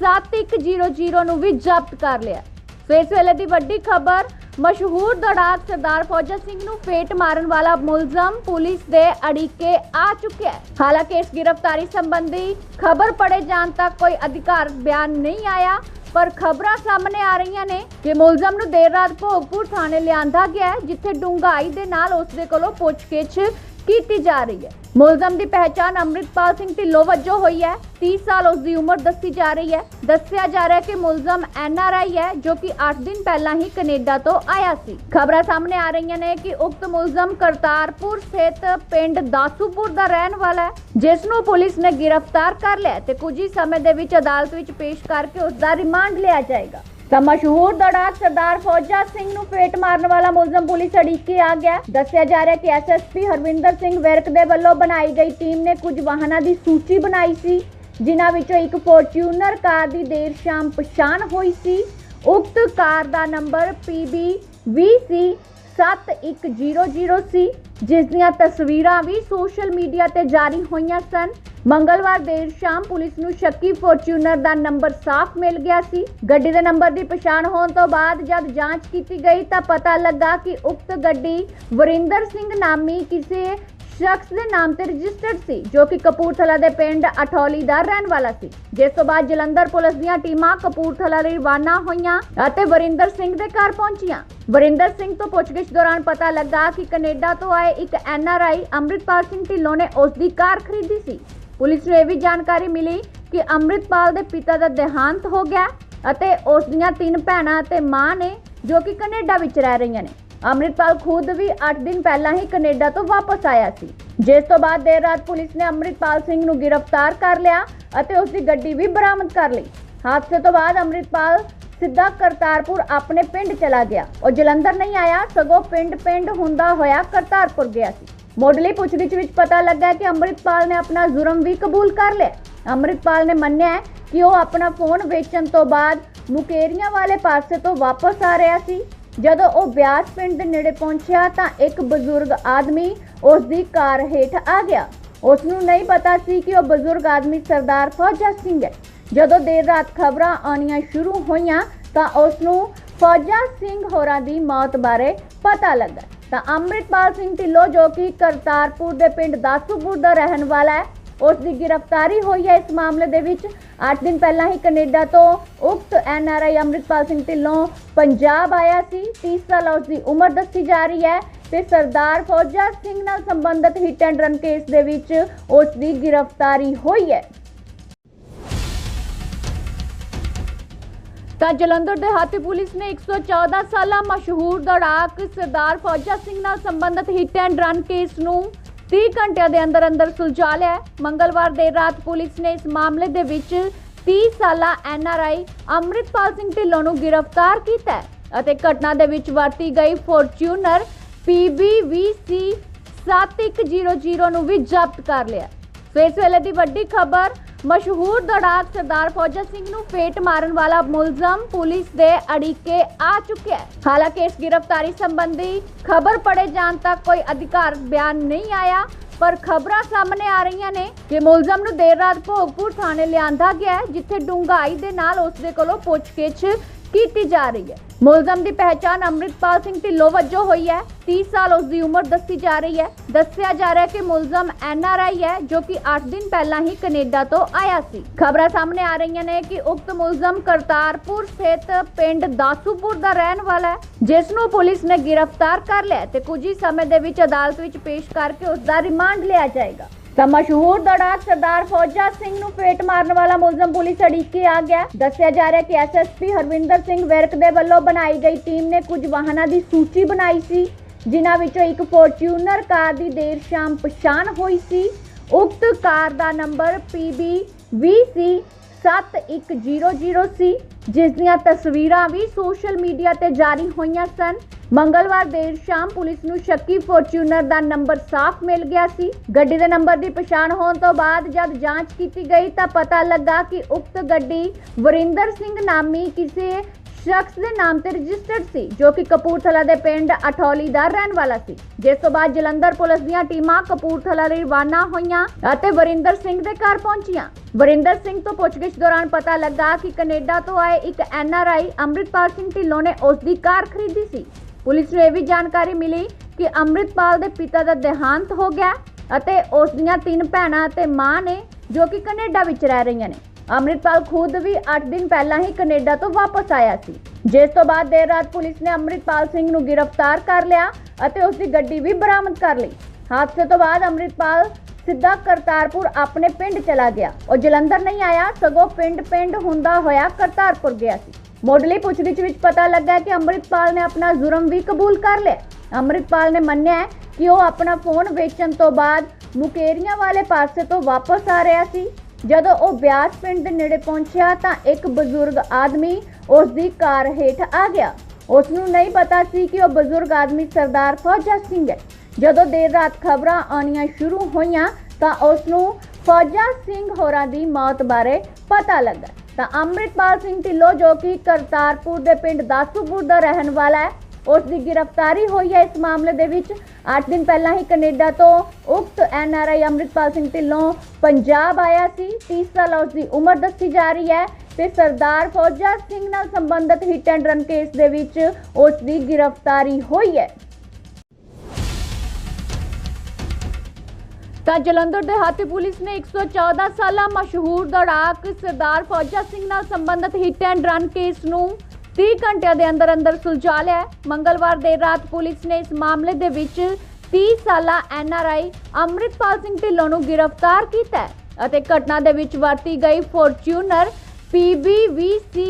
7100 ਨੂੰ ਵੀ ਜ਼ਬਤ ਕਰ ਲਿਆ ਸੋ ਇਸ ਵੇਲੇ ਦੀ ਵੱਡੀ ਖਬਰ ਮਸ਼ਹੂਰ ਦੌੜਾਕ ਸਰਦਾਰ ਫੌਜਾ ਸਿੰਘ ਨੂੰ ਫੇਟ ਮਾਰਨ ਵਾਲਾ ਮੁਲਜ਼ਮ ਪੁਲਿਸ ਦੇ ਅੜਿੱਕੇ ਆ ਚੁੱਕਿਆ ਹੈ। ਹਾਲਾਂਕਿ ਇਸ ਗ੍ਰਿਫਤਾਰੀ ਸੰਬੰਧੀ ਖਬਰ ਪੜੇ ਜਾਣ ਤੱਕ ਕੋਈ ਅਧਿਕਾਰਤ ਬਿਆਨ ਨਹੀਂ ਆਇਆ, ਪਰ ਖਬਰਾਂ ਸਾਹਮਣੇ ਆ ਰਹੀਆਂ ਨੇ ਕਿ ਮੁਲਜ਼ਮ ਨੂੰ ਦੇਰ ਰਾਤ ਭੋਗਪੁਰ ਥਾਣੇ ਲਿਆਂਦਾ ਗਿਆ ਜਿੱਥੇ ਡੂੰਘਾਈ ਦੇ ਨਾਲ ਉਸ ਦੇ ਕੋਲੋਂ ਪੁੱਛਗਿੱਛ ਕੀਤੀ ਜਾ ਰਹੀ ਹੈ। ਮੁਲਜ਼ਮ ਦੀ ਪਹਿਚਾਣ ਅੰਮ੍ਰਿਤਪਾਲ ਸਿੰਘ ਢਿੱਲੋਂ ਵਜੋਂ ਹੋਈ ਹੈ। 30 ਸਾਲ ਉਸ ਦੀ ਉਮਰ ਦੱਸੀ ਜਾ ਰਹੀ ਹੈ। ਦੱਸਿਆ ਜਾ ਰਿਹਾ ਹੈ ਕਿ ਮੁਲਜ਼ਮ ਐਨਆਰਆਈ ਹੈ, ਜੋ ਕਿ 8 ਦਿਨ ਪਹਿਲਾਂ ਹੀ ਕੈਨੇਡਾ ਤੋਂ ਆਇਆ ਸੀ। ਖਬਰਾਂ ਸਾਹਮਣੇ ਆ ਰਹੀਆਂ ਨੇ ਕਿ ਉਕਤ ਮੁਲਜ਼ਮ ਕਰਤਾਰਪੁਰ ਸਥਿਤ ਪਿੰਡ ਦਾਸੂਪੁਰ ਦਾ ਰਹਿਣ ਵਾਲਾ ਹੈ, ਜਿਸ ਨੂੰ ਪੁਲਿਸ ਨੇ ਗ੍ਰਿਫਤਾਰ ਕਰ ਲਿਆ ਤੇ ਕੁਝ ਹੀ ਸਮੇਂ ਦੇ ਵਿੱਚ ਅਦਾਲਤ ਵਿੱਚ ਪੇਸ਼ ਕਰਕੇ ਉਸ ਦਾ ਰਿਮਾਂਡ ਲਿਆ ਜਾਏਗਾ। ਤਾਂ ਮਸ਼ਹੂਰ ਦੌੜਾਕ ਸਰਦਾਰ ਫੌਜਾ ਸਿੰਘ ਨੂੰ ਫੇਟ ਮਾਰਨ ਵਾਲਾ ਮੁਲਜ਼ਮ ਪੁਲਿਸ ਅੜਿੱਕੇ ਆ ਗਿਆ। ਦੱਸਿਆ ਜਾ ਰਿਹਾ ਕਿ ਐਸਐਸਪੀ ਹਰਵਿੰਦਰ ਸਿੰਘ ਵਿਰਕ ਦੇ ਵੱਲੋਂ ਬਣਾਈ ਗਈ ਟੀਮ ਨੇ ਕੁਝ ਵਾਹਨਾਂ ਦੀ ਸੂਚੀ ਬਣਾਈ ਸੀ, ਜਿਨ੍ਹਾਂ ਵਿੱਚੋਂ ਇੱਕ ਫੋਰਚੂਨਰ ਕਾਰ ਦੀ ਦੇਰ ਸ਼ਾਮ ਪਛਾਣ ਹੋਈ ਸੀ। ਉਕਤ ਕਾਰ ਦਾ ਨੰਬਰ PB20 7100 ਸੀ। ਜਿਸ ਦੀਆਂ ਤਸਵੀਰਾਂ ਵੀ ਸੋਸ਼ਲ ਮੀਡੀਆ ਤੇ ਜਾਰੀ ਹੋਈਆਂ ਸਨ। ਮੰਗਲਵਾਰ ਦੇਰ ਸ਼ਾਮ ਪੁਲਿਸ ਨੂੰ ਸ਼ੱਕੀ ਫੋਰਚੂਨਰ ਦਾ ਨੰਬਰ ਸਾਫ਼ ਮਿਲ ਗਿਆ ਸੀ। ਗੱਡੀ ਦੇ ਨੰਬਰ ਦੀ ਪਛਾਣ ਹੋਣ ਤੋਂ ਬਾਅਦ ਜਦ ਜਾਂਚ ਕੀਤੀ ਗਈ ਤਾਂ ਪਤਾ ਲੱਗਾ ਕਿ ਉਕਤ ਗੱਡੀ ਵਰਿੰਦਰ ਸਿੰਘ ਨਾਮੀ ਕਿਸੇ ਸ਼ਖਸ ਦੇ ਨਾਮ ਤੇ ਰਜਿਸਟਰਡ ਸੀ, ਜੋ ਕਿ ਕਪੂਰਥਲਾ ਦੇ ਪਿੰਡ ਅਠੌਲੀ ਦਾ ਰਹਿਣ ਵਾਲਾ ਸੀ। ਜਿਸ ਤੋਂ ਬਾਅਦ ਜਲੰਧਰ ਪੁਲਿਸ ਦੀਆਂ ਟੀਮਾਂ ਕਪੂਰਥਲਾ ਲਈ ਰਵਾਨਾ ਹੋਈਆਂ ਅਤੇ ਵਰਿੰਦਰ ਸਿੰਘ ਦੇ ਘਰ ਪਹੁੰਚੀਆਂ। ਵਰਿੰਦਰ ਸਿੰਘ ਤੋਂ ਪੁੱਛਗਿੱਛ ਦੌਰਾਨ ਪਤਾ ਲੱਗਾ ਕਿ ਕੈਨੇਡਾ ਤੋਂ ਆਏ ਇੱਕ ਐਨਆਰਆਈ ਅੰਮ੍ਰਿਤਪਾਲ ਸਿੰਘ ਢਿੱਲੋਂ ਨੇ ਉਸ ਦੀ ਕਾਰ ਖਰੀਦੀ ਸੀ। ਪੁਲਿਸ ਨੂੰ ਇਹ ਵੀ ਜਾਣਕਾਰੀ ਮਿਲੀ ਕਿ ਅੰਮ੍ਰਿਤਪਾਲ ਦੇ ਪਿਤਾ ਦਾ ਦੇਹਾਂਤ ਹੋ ਗਿਆ ਅਤੇ ਉਸ ਦੀਆਂ ਤਿੰਨ ਭੈਣਾਂ ਅਤੇ ਮਾਂ ਨੇ ਜੋ ਕਿ ਕੈਨੇਡਾ ਵਿੱਚ ਰਹਿ ਰਹੀਆਂ ਨੇ। ਅੰਮ੍ਰਿਤਪਾਲ ਖੁਦ ਵੀ 8 ਦਿਨ ਪਹਿਲਾਂ ਹੀ ਕੈਨੇਡਾ ਤੋਂ ਵਾਪਸ ਆਇਆ ਸੀ। ਜਿਸ ਤੋਂ ਬਾਅਦ ਦੇਰ ਰਾਤ ਪੁਲਿਸ ਨੇ ਅੰਮ੍ਰਿਤਪਾਲ ਸਿੰਘ ਨੂੰ ਗ੍ਰਿਫਤਾਰ ਕਰ ਲਿਆ ਅਤੇ ਉਸ ਦੀ ਗੱਡੀ ਵੀ ਬਰਾਮਦ ਕਰ ਲਈ। ਹਾਦਸੇ ਤੋਂ ਬਾਅਦ ਅੰਮ੍ਰਿਤਪਾਲ ਸਿੱਧਾ ਕਰਤਾਰਪੁਰ ਆਪਣੇ ਪਿੰਡ ਚਲਾ ਗਿਆ। ਉਹ ਜਲੰਧਰ ਨਹੀਂ ਆਇਆ, ਸਗੋਂ ਪਿੰਡ-ਪਿੰਡ ਹੁੰਦਾ ਹੋਇਆ ਕਰਤਾਰਪੁਰ ਗਿਆ ਸੀ। ਮੁੱਢਲੀ ਪੁੱਛਗਿੱਛ ਵਿੱਚ ਪਤਾ ਲੱਗਾ ਕਿ ਅੰਮ੍ਰਿਤਪਾਲ ਨੇ ਆਪਣਾ ਜੁਰਮ ਵੀ ਕਬੂਲ ਕਰ ਲਿਆ। ਅੰਮ੍ਰਿਤਪਾਲ ਨੇ ਮੰਨਿਆ ਹੈ ਕਿ ਉਹ ਆਪਣਾ ਫੋਨ ਵੇਚਣ ਤੋਂ ਬਾਅਦ ਮੁਕੇਰੀਆਂ ਵਾਲੇ ਪਾਸੇ ਤੋਂ ਵਾਪਸ ਆ ਰਿਹਾ ਸੀ। ਜਦੋਂ ਉਹ ਬਿਆਸ ਪਿੰਡ ਦੇ ਨੇੜੇ ਪਹੁੰਚਿਆ ਤਾਂ ਇੱਕ ਬਜ਼ੁਰਗ ਆਦਮੀ ਉਸ ਦੀ ਕਾਰ ਹੇਠ ਆ ਗਿਆ। ਉਸ ਨੂੰ ਨਹੀਂ ਪਤਾ ਸੀ ਕਿ ਉਹ ਬਜ਼ੁਰਗ ਆਦਮੀ ਸਰਦਾਰ ਫੌਜਾ ਸਿੰਘ ਹੈ। ਜਦੋਂ ਦੇਰ ਰਾਤ ਖਬਰਾਂ ਆਉਣੀਆਂ ਸ਼ੁਰੂ ਹੋਈਆਂ ਤਾਂ ਉਸ ਨੂੰ ਫੌਜਾ ਸਿੰਘ ਹੋਰਾਂ ਦੀ ਮੌਤ ਬਾਰੇ ਪਤਾ ਲੱਗਾ। ਤਾਂ ਅੰਮ੍ਰਿਤਪਾਲ ਸਿੰਘ ਢਿੱਲੋਂ ਜੋ ਕਿ ਕਰਤਾਰਪੁਰ ਦੇ ਪਿੰਡ ਦਾਸੂਪੁਰ ਦਾ ਰਹਿਣ ਵਾਲਾ ਹੈ ਉਸ ਦੀ ਗ੍ਰਿਫਤਾਰੀ ਹੋਈ ਹੈ ਇਸ ਮਾਮਲੇ ਦੇ ਵਿੱਚ। 8 ਦਿਨ ਪਹਿਲਾਂ ਹੀ ਕੈਨੇਡਾ ਤੋਂ ਉਕਤ ਐਨਆਰਆਈ ਅੰਮ੍ਰਿਤਪਾਲ ਸਿੰਘ ਢਿੱਲੋਂ ਪੰਜਾਬ ਆਇਆ ਸੀ। 30 ਸਾਲ ਉਸ ਦੀ ਉਮਰ ਦੱਸੀ ਜਾ ਰਹੀ ਹੈ ਤੇ ਸਰਦਾਰ ਫੌਜਾ ਸਿੰਘ ਨਾਲ ਸੰਬੰਧਿਤ ਹਿੱਟ ਐਂਡ ਰਨ ਕੇਸ ਦੇ ਵਿੱਚ ਉਸ ਦੀ ਗ੍ਰਿਫਤਾਰੀ ਹੋਈ ਹੈ। ਤਾਂ ਜਲੰਧਰ ਦੇਹਾਤੀ ਪੁਲਿਸ ਨੇ 114 ਸਾਲਾ ਮਸ਼ਹੂਰ ਦੌੜਾਕ ਸਰਦਾਰ ਫੌਜਾ ਸਿੰਘ ਨਾਲ ਸੰਬੰਧਿਤ ਹਿੱਟ ਐਂਡ ਰਨ ਕੇਸ ਨੂੰ 30 ਘੰਟਿਆਂ ਦੇ ਅੰਦਰ ਅੰਦਰ ਸੁਲਝਾ ਲਿਆ ਮੰਗਲਵਾਰ ਦੇਰ ਰਾਤ ਪੁਲਿਸ ਨੇ ਇਸ ਮਾਮਲੇ ਦੇ ਵਿੱਚ 30 ਸਾਲਾ ਐਨਆਰਆਈ ਅੰਮ੍ਰਿਤਪਾਲ ਸਿੰਘ ਢਿੱਲੋਂ ਨੂੰ ਗ੍ਰਿਫਤਾਰ ਕੀਤਾ ਅਤੇ ਘਟਨਾ ਦੇ ਵਿੱਚ ਵਰਤੀ ਗਈ ਫੋਰਚੂਨਰ PBVC 7100 ਨੂੰ ਵੀ ਜ਼ਬਤ ਕਰ ਲਿਆ ਸੋ ਇਸ ਵੇਲੇ ਦੀ ਵੱਡੀ ਖਬਰ ਮਸ਼ਹੂਰ ਦੌੜਾਕ ਸਰਦਾਰ ਫੌਜਾ ਸਿੰਘ ਨੂੰ ਫੇਟ ਮਾਰਨ ਵਾਲਾ ਮੁਲਜ਼ਮ ਪੁਲਿਸ ਦੇ ਅੜਿੱਕੇ ਆ ਚੁੱਕਿਆ ਹੈ। ਹਾਲਾਂਕਿ ਇਸ ਗ੍ਰਿਫਤਾਰੀ ਸੰਬੰਧੀ ਖਬਰ ਪੜੇ ਜਾਣ ਤੱਕ ਕੋਈ ਅਧਿਕਾਰ ਬਿਆਨ ਨਹੀਂ ਆਇਆ, ਪਰ ਖਬਰਾਂ ਸਾਹਮਣੇ ਆ ਰਹੀਆਂ ਨੇ ਕਿ ਮੁਲਜ਼ਮ ਨੂੰ ਦੇਰ ਰਾਤ ਭੋਗਪੁਰ ਥਾਣੇ ਲਿਆਂਦਾ ਗਿਆ ਜਿੱਥੇ ਡੂੰਘਾਈ ਦੇ ਨਾਲ ਉਸ ਦੇ ਕੋਲੋਂ ਪੁੱਛਗਿੱਛ ਕੀਤੀ ਜਾ ਰਹੀ ਹੈ। ਮੁਲਜ਼ਮ ਦੀ ਪਹਿਚਾਣ ਅੰਮ੍ਰਿਤਪਾਲ ਸਿੰਘ ਢਿੱਲੋਂ ਵਜੋਂ ਹੋਈ ਹੈ। 30 ਸਾਲ ਉਸ ਦੀ ਉਮਰ ਦੱਸੀ ਜਾ ਰਹੀ ਹੈ। ਦੱਸਿਆ ਜਾ ਰਿਹਾ ਹੈ ਕਿ ਮੁਲਜ਼ਮ ਐਨਆਰਆਈ ਹੈ, ਜੋ ਕਿ 8 ਦਿਨ ਪਹਿਲਾਂ ਹੀ ਕੈਨੇਡਾ ਤੋਂ ਆਇਆ ਸੀ। ਖਬਰਾਂ ਸਾਹਮਣੇ ਆ ਰਹੀਆਂ ਨੇ ਕਿ ਉਕਤ ਮੁਲਜ਼ਮ ਕਰਤਾਰਪੁਰ ਸਥਿਤ ਪਿੰਡ ਦਾਸੂਪੁਰ ਦਾ ਰਹਿਣ ਵਾਲਾ ਹੈ, ਜਿਸ ਨੂੰ ਪੁਲਿਸ ਨੇ ਗ੍ਰਿਫਤਾਰ ਕਰ ਲਿਆ ਤੇ ਕੁਝ ਹੀ ਸਮੇਂ ਦੇ ਵਿੱਚ ਅਦਾਲਤ ਵਿੱਚ ਪੇਸ਼ ਕਰਕੇ ਉਸ ਦਾ ਰਿਮਾਂਡ ਲਿਆ ਜਾਏਗਾ। ਤਾਂ ਮਸ਼ਹੂਰ ਦੌੜਾਕ ਸਰਦਾਰ ਫੌਜਾ ਸਿੰਘ ਨੂੰ ਫੇਟ ਮਾਰਨ ਵਾਲਾ ਮੁਲਜ਼ਮ ਪੁਲਿਸ ਅੜੀਕੇ ਆ ਗਿਆ। ਦੱਸਿਆ ਜਾ ਰਿਹਾ ਕਿ ਐਸਐਸਪੀ ਹਰਵਿੰਦਰ ਸਿੰਘ ਵਿਰਕ ਦੇ ਵੱਲੋਂ ਬਣਾਈ ਗਈ ਟੀਮ ਨੇ ਕੁਝ ਵਾਹਨਾਂ ਦੀ ਸੂਚੀ ਬਣਾਈ ਸੀ, ਜਿਨ੍ਹਾਂ ਵਿੱਚੋਂ ਇੱਕ ਫੋਰਚੂਨਰ ਕਾਰ ਦੀ ਦੇਰ ਸ਼ਾਮ ਪਛਾਣ ਹੋਈ ਸੀ। ਉਕਤ ਕਾਰ ਦਾ ਨੰਬਰ PB20 7100 ਸੀ, ਜਿਸ ਦੀਆਂ ਤਸਵੀਰਾਂ ਵੀ ਸੋਸ਼ਲ ਮੀਡੀਆ ਤੇ ਜਾਰੀ ਹੋਈਆਂ ਸਨ। ਮੰਗਲਵਾਰ ਦੇਰ ਸ਼ਾਮ ਪੁਲਿਸ ਨੂੰ ਸ਼ੱਕੀ ਫੋਰਚੂਨਰ ਦਾ ਨੰਬਰ ਸਾਫ਼ ਮਿਲ ਗਿਆ ਸੀ। ਗੱਡੀ ਦੇ ਨੰਬਰ ਦੀ ਪਛਾਣ ਹੋਣ ਤੋਂ ਬਾਅਦ ਜਦ ਜਾਂਚ ਕੀਤੀ ਗਈ ਤਾਂ ਪਤਾ ਲੱਗਾ ਕਿ ਉਕਤ ਗੱਡੀ ਵਰਿੰਦਰ ਸਿੰਘ ਨਾਮੀ ਕਿਸੇ ਸ਼ਖਸ ਦੇ ਨਾਮ ਤੇ ਰਜਿਸਟਰਡ ਸੀ, ਜੋ ਕਿ ਕਪੂਰਥਲਾ ਦੇ ਪਿੰਡ ਅਠੌਲੀ ਦਾ ਰਹਿਣ ਵਾਲਾ ਸੀ। ਜਿਸ ਤੋਂ ਬਾਅਦ ਜਲੰਧਰ ਪੁਲਿਸ ਦੀਆਂ ਟੀਮਾਂ ਕਪੂਰਥਲਾ ਲਈ ਰਵਾਨਾ ਹੋਈਆਂ ਅਤੇ ਵਰਿੰਦਰ ਸਿੰਘ ਦੇ ਘਰ ਪਹੁੰਚੀਆਂ। ਵਰਿੰਦਰ ਸਿੰਘ ਤੋਂ ਪੁੱਛਗਿੱਛ ਦੌਰਾਨ ਪਤਾ ਲੱਗਾ ਕਿ ਕੈਨੇਡਾ ਤੋਂ ਆਏ ਇੱਕ ਐਨਆਰਆਈ ਅੰਮ੍ਰਿਤਪਾਲ ਸਿੰਘ ਢਿੱਲੋਂ ਨੇ ਉਸ ਦੀ ਕਾਰ ਖਰੀਦੀ ਸੀ। ਪੁਲਿਸ ਨੂੰ ਇਹ ਵੀ ਜਾਣਕਾਰੀ ਮਿਲੀ ਕਿ ਅੰਮ੍ਰਿਤਪਾਲ ਦੇ ਪਿਤਾ ਦਾ ਦੇਹਾਂਤ ਹੋ ਗਿਆ ਅਤੇ ਉਸ ਦੀਆਂ ਤਿੰਨ ਭੈਣਾਂ ਅਤੇ ਮਾਂ ਨੇ ਜੋ ਕਿ ਕੈਨੇਡਾ ਵਿੱਚ ਰਹਿ ਰਹੀਆਂ ਨੇ। ਅੰਮ੍ਰਿਤਪਾਲ ਖੁਦ ਵੀ 8 ਦਿਨ ਪਹਿਲਾਂ ਹੀ ਕੈਨੇਡਾ ਤੋਂ ਵਾਪਸ ਆਇਆ ਸੀ। ਜਿਸ ਤੋਂ ਬਾਅਦ ਦੇਰ ਰਾਤ ਪੁਲਿਸ ਨੇ ਅੰਮ੍ਰਿਤਪਾਲ ਸਿੰਘ ਨੂੰ ਗ੍ਰਿਫਤਾਰ ਕਰ ਲਿਆ ਅਤੇ ਉਸ ਦੀ ਗੱਡੀ ਵੀ ਬਰਾਮਦ ਕਰ ਲਈ। ਹਾਦਸੇ ਤੋਂ ਬਾਅਦ ਅੰਮ੍ਰਿਤਪਾਲ ਸਿੱਧਾ ਕਰਤਾਰਪੁਰ ਆਪਣੇ ਪਿੰਡ ਚਲਾ ਗਿਆ। ਉਹ ਜਲੰਧਰ ਨਹੀਂ ਆਇਆ, ਸਗੋਂ ਪਿੰਡ-ਪਿੰਡ ਹੁੰਦਾ ਹੋਇਆ ਕਰਤਾਰਪੁਰ ਗਿਆ ਸੀ। ਮੁੱਢਲੀ ਪੁੱਛਗਿੱਛ ਵਿੱਚ ਪਤਾ ਲੱਗਾ ਕਿ ਅੰਮ੍ਰਿਤਪਾਲ ਨੇ ਆਪਣਾ ਜੁਰਮ ਵੀ ਕਬੂਲ ਕਰ ਲਿਆ। ਅੰਮ੍ਰਿਤਪਾਲ ਨੇ ਮੰਨਿਆ ਹੈ ਕਿ ਉਹ ਆਪਣਾ ਫੋਨ ਵੇਚਣ ਤੋਂ ਬਾਅਦ ਮੁਕੇਰੀਆਂ ਵਾਲੇ ਪਾਸੇ ਤੋਂ ਵਾਪਸ ਆ ਰਿਹਾ ਸੀ। ਜਦੋਂ ਉਹ ਬਿਆਸ ਪਿੰਡ ਦੇ ਨੇੜੇ ਪਹੁੰਚਿਆ ਤਾਂ ਇੱਕ ਬਜ਼ੁਰਗ ਆਦਮੀ ਉਸ ਦੀ ਕਾਰ ਹੇਠ ਆ ਗਿਆ। ਉਸ ਨੂੰ ਨਹੀਂ ਪਤਾ ਸੀ ਕਿ ਉਹ ਬਜ਼ੁਰਗ ਆਦਮੀ ਸਰਦਾਰ ਫੌਜਾ ਸਿੰਘ ਹੈ। ਜਦੋਂ ਦੇਰ ਰਾਤ ਖਬਰਾਂ ਆਉਣੀਆਂ ਸ਼ੁਰੂ ਹੋਈਆਂ ਤਾਂ ਉਸ ਨੂੰ ਫੌਜਾ ਸਿੰਘ ਹੋਰਾਂ ਦੀ ਮੌਤ ਬਾਰੇ ਪਤਾ ਲੱਗਾ। ਤਾਂ ਅੰਮ੍ਰਿਤਪਾਲ ਸਿੰਘ ਢਿੱਲੋਂ ਜੋ ਕਿ ਕਰਤਾਰਪੁਰ ਦੇ ਪਿੰਡ ਦਾਸੂਪੁਰ ਦਾ ਰਹਿਣ ਵਾਲਾ ਹੈ ਉਸ ਦੀ ਗ੍ਰਿਫਤਾਰੀ ਹੋਈ ਹੈ। ਇਸ ਮਾਮਲੇ ਦੇ ਵਿੱਚ 8 ਦਿਨ ਪਹਿਲਾਂ ਹੀ ਕੈਨੇਡਾ ਤੋਂ ਉਕਤ ਐਨਆਰਆਈ ਅੰਮ੍ਰਿਤਪਾਲ ਸਿੰਘ ਢਿੱਲੋਂ ਪੰਜਾਬ ਆਇਆ ਸੀ। 30 ਸਾਲ ਉਸ ਦੀ ਉਮਰ ਦੱਸੀ ਜਾ ਰਹੀ ਹੈ ਤੇ ਸਰਦਾਰ ਫੌਜਾ ਸਿੰਘ ਨਾਲ ਸੰਬੰਧਿਤ ਹਿੱਟ ਐਂਡ ਰਨ ਕੇਸ ਦੇ ਵਿੱਚ ਉਸ ਦੀ ਗ੍ਰਿਫਤਾਰੀ ਹੋਈ ਹੈ। ਤਾਂ ਜਲੰਧਰ ਦੇ ਹਾਤੀ ਪੁਲਿਸ ਨੇ 114 ਸਾਲਾ ਮਸ਼ਹੂਰ ਦੌੜਾਕ ਸਰਦਾਰ ਫੌਜਾ ਸਿੰਘ ਨਾਲ ਸੰਬੰਧਿਤ ਹਿੱਟ ਐਂਡ ਰਨ ਕੇਸ ਨੂੰ 30 ਘੰਟਿਆਂ ਦੇ ਅੰਦਰ ਅੰਦਰ ਸੁਲਝਾ ਲਿਆ ਮੰਗਲਵਾਰ ਦੇਰ ਰਾਤ ਪੁਲਿਸ ਨੇ ਇਸ ਮਾਮਲੇ ਦੇ ਵਿੱਚ 30 ਸਾਲਾ ਐਨਆਰਆਈ ਅੰਮ੍ਰਿਤਪਾਲ ਸਿੰਘ ਢਿੱਲੋਂ ਨੂੰ ਗ੍ਰਿਫਤਾਰ ਕੀਤਾ ਅਤੇ ਘਟਨਾ ਦੇ ਵਿੱਚ ਵਰਤੀ ਗਈ ਫੋਰਚੂਨਰ PBVC